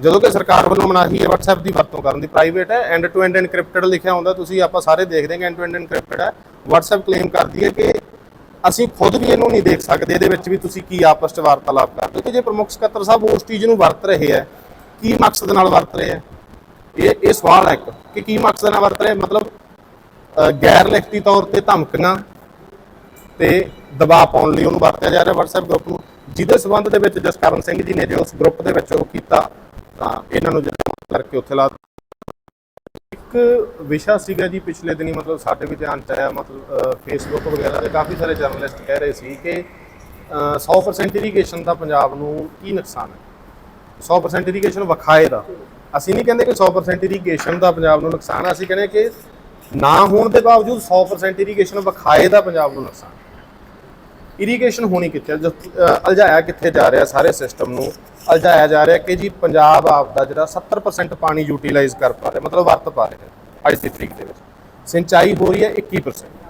ਜਦੋਂ ਕਿ ਸਰਕਾਰ ਵੱਲੋਂ ਮਨਾਹੀ ਹੈ WhatsApp ਦੀ ਵਰਤੋਂ ਕਰਨ ਦੀ ਪ੍ਰਾਈਵੇਟ ਹੈ ਐਂਡ ਟੂ ਐਂਡ ਐਨਕ੍ਰਿਪਟਡ ਲਿਖਿਆ ਹੁੰਦਾ, ਤੁਸੀਂ ਆਪਾਂ ਸਾਰੇ ਦੇਖਦੇ ਹਾਂ ਐਂਡ ਟੂ ਐਂਡ ਐਨਕ੍ਰਿਪਟਡ ਹੈ। WhatsApp ਕਲੇਮ ਕਰਦੀ ਹੈ ਕਿ ਅਸੀਂ ਖੁਦ ਵੀ ਇਹਨੂੰ ਨਹੀਂ ਦੇਖ ਸਕਦੇ, ਇਹਦੇ ਵਿੱਚ ਵੀ ਤੁਸੀਂ ਕੀ ਆਪਸ ਵਿੱਚ ਵਾਰਤਾਲਾਪ ਕਰਦੇ ਕਿ ਜੇ ਪ੍ਰਮੁੱਖ ਸਕੱਤਰ ਸਾਹਿਬ ਉਸ ਚੀਜ਼ ਨੂੰ ਵਰਤ ਰਹੇ ਹੈ, ਕੀ ਮਕਸਦ ਨਾਲ ਵਰਤ ਰਹੇ ਹੈ? ਇਹ ਇਹ ਸਵਾਲ ਹੈ ਇੱਕ, ਕਿ ਕੀ ਮਕਸਦ ਨਾਲ ਵਰਤ ਰਹੇ ਮਤਲਬ ਗੈਰ ਲਿਖਤੀ ਤੌਰ ਤੇ ਧਮਕੀਆਂ ਤੇ ਦਬਾਅ ਪਾਉਣ ਲਈ ਉਹਨੂੰ ਵਰਤਿਆ ਜਾ ਰਿਹਾ WhatsApp ਗਰੁੱਪ ਨੂੰ। ਜਿਹਦੇ ਸਬੰਧ ਦੇ ਵਿੱਚ ਜਸਕਰਨ ਸਿੰਘ ਜੀ ਨੇ ਜੇ ਉਸ ਗਰੁੱਪ ਦੇ ਵਿੱਚ ਉਹ ਕੀਤਾ, ਤਾਂ ਇਹਨਾਂ ਨੂੰ ਜਿਹੜਾ ਕਰਕੇ ਉੱਥੇ ਲਾ ਇੱਕ ਵਿਸ਼ਾ ਸੀਗਾ ਜੀ ਪਿਛਲੇ ਦਿਨੀ ਮਤਲਬ ਸਾਡੇ ਵੀ ਧਿਆਨ ਚ ਆਇਆ ਮਤਲਬ ਫੇਸਬੁੱਕ ਵਗੈਰਾ ਤੇ ਕਾਫੀ ਸਾਰੇ ਜਰਨਲਿਸਟ ਕਹਿ ਰਹੇ ਸੀ ਕਿ ਅ, 100% ਇਰੀਗੇਸ਼ਨ ਦਾ ਪੰਜਾਬ ਨੂੰ ਕੀ ਨੁਕਸਾਨ ਹੈ? 100% ਇਰੀਗੇਸ਼ਨ ਵਿਖਾਏ ਦਾ। ਅਸੀਂ ਨਹੀਂ ਕਹਿੰਦੇ ਕਿ 100% ਇਰੀਗੇਸ਼ਨ ਦਾ ਪੰਜਾਬ ਨੂੰ ਨੁਕਸਾਨ ਅਸੀਂ ਕਹਿੰਦੇ ਕਿ ਨਾ ਹੋਣ ਦੇ ਬਾਵਜੂਦ 100% ਇਰੀਗੇਸ਼ਨ ਵਿਖਾਏ ਦਾ ਪੰਜਾਬ ਨੂੰ ਨੁਕਸਾਨ ਇਰੀਗੇਸ਼ਨ ਹੋਣੀ ਕਿੱਥੇ ਹੈ? ਅਲਝਾਇਆ ਕਿੱਥੇ ਜਾ ਰਿਹਾ ਸਾਰੇ ਸਿਸਟਮ ਨੂੰ? ਅਲਝਾਇਆ ਜਾ ਰਿਹਾ ਕਿ ਜੀ ਪੰਜਾਬ ਆਪ ਦਾ ਜਿਹੜਾ 70% ਪਾਣੀ ਯੂਟਿਲਾਈਜ਼ ਕਰ ਪਾ ਰਿਹਾ, ਮਤਲਬ ਵਰਤ ਪਾ ਰਿਹਾ ਅੱਜ ਦੀ ਤਰੀਕ ਦੇ ਵਿੱਚ। ਸਿੰਚਾਈ ਹੋ ਰਹੀ ਹੈ 21%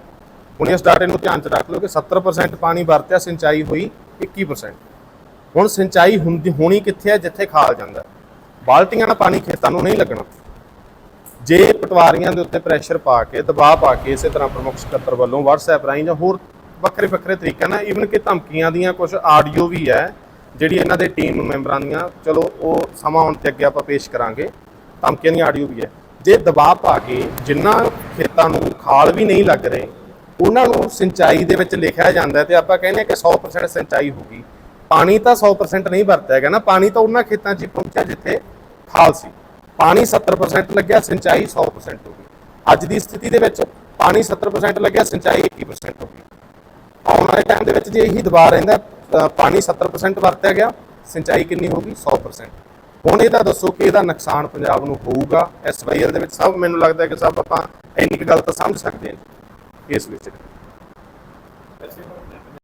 ਹੁਣ ਇਸ ਡਾਟੇ ਨੂੰ ਧਿਆਨ ਚ ਰੱਖ ਲਓ ਕਿ 70% ਪਾਣੀ ਵਰਤਿਆ, ਸਿੰਚਾਈ ਹੋਈ 21% ਹੁਣ ਸਿੰਚਾਈ ਹੁੰਦੀ, ਹੋਣੀ ਕਿੱਥੇ ਹੈ? ਜਿੱਥੇ ਖਾਲ ਜਾਂਦਾ। ਬਾਲਟੀਆਂ ਨਾਲ ਪਾਣੀ ਖੇਤਾਂ ਨੂੰ ਨਹੀਂ ਲੱਗਣਾ। ਜੇ ਪਟਵਾਰੀਆਂ ਦੇ ਉੱਤੇ ਪ੍ਰੈਸ਼ਰ ਪਾ ਕੇ, ਦਬਾਅ ਪਾ ਕੇ ਇਸੇ ਤਰ੍ਹਾਂ ਪ੍ਰਮੁੱਖ ਸਕੱਤਰ ਵੱਲੋਂ WhatsApp ਰਾਹੀਂ ਜਾਂ ਹੋਰ ਵੱਖਰੇ ਵੱਖਰੇ ਤਰੀਕਿਆਂ ਨਾਲ ਈਵਨ ਕਿ ਧਮਕੀਆਂ ਦੀਆਂ ਕੁਝ ਆਡੀਓ ਵੀ ਹੈ ਜਿਹੜੀ ਇਹਨਾਂ ਦੇ ਟੀਮ ਮੈਂਬਰਾਂ ਦੀਆਂ, ਚਲੋ ਉਹ ਸਮਾਂ ਆਉਣ ਤੇ ਅੱਗੇ ਆਪਾਂ ਪੇਸ਼ ਕਰਾਂਗੇ, ਧਮਕੀਆਂ ਦੀ ਆਡੀਓ ਵੀ ਹੈ। ਜੇ ਦਬਾਅ ਪਾ ਕੇ ਜਿਨ੍ਹਾਂ ਖੇਤਾਂ ਨੂੰ ਖਾਲ ਵੀ ਨਹੀਂ ਲੱਗ ਰਹੇ, ਉਹਨਾਂ ਨੂੰ ਸਿੰਚਾਈ ਦੇ ਵਿੱਚ ਲਿਖਿਆ ਜਾਂਦਾ ਹੈ ਤੇ ਆਪਾਂ ਕਹਿੰਦੇ ਹਾਂ ਕਿ 100% ਸਿੰਚਾਈ ਹੋਗੀ ਪਾਣੀ ਤਾਂ 100% ਨਹੀਂ ਵਰਤਿਆ ਗਿਆ ਨਾ, ਪਾਣੀ ਤਾਂ ਉਹਨਾਂ ਖੇਤਾਂ 'ਚ ਹੀ ਪਹੁੰਚਿਆ ਜਿੱਥੇ ਖਾਲ ਸੀ। ਪਾਣੀ 70% ਲੱਗਿਆ, ਸਿੰਚਾਈ 100% ਹੋ ਗਈ। ਅੱਜ ਦੀ ਸਥਿਤੀ ਦੇ ਵਿੱਚ ਪਾਣੀ 70% ਲੱਗਿਆ, ਸਿੰਚਾਈ 21% ਹੋ ਗਈ। ਆਉਣ ਵਾਲੇ ਟਾਈਮ ਦੇ ਵਿੱਚ ਜੇ ਇਹੀ ਦਬਾਅ ਰਹਿੰਦਾ ਪਾਣੀ 70% ਵਰਤਿਆ ਗਿਆ, ਸਿੰਚਾਈ ਕਿੰਨੀ ਹੋਊਗੀ 100% ਹੁਣ ਇਹਦਾ ਦੱਸੋ ਕਿ ਇਹਦਾ ਨੁਕਸਾਨ ਪੰਜਾਬ ਨੂੰ ਹੋਊਗਾ? ਐਸਵਾਈਐਲ ਦੇ ਵਿੱਚ ਸਭ ਮੈਨੂੰ ਲੱਗਦਾ ਕਿ ਸਭ ਆਪਾਂ ਇੰਨੀ ਕੁ ਗੱਲ ਤਾਂ ਸਮਝ ਸਕਦੇ ਹਾਂ ਇਸ ਵਿੱਚ।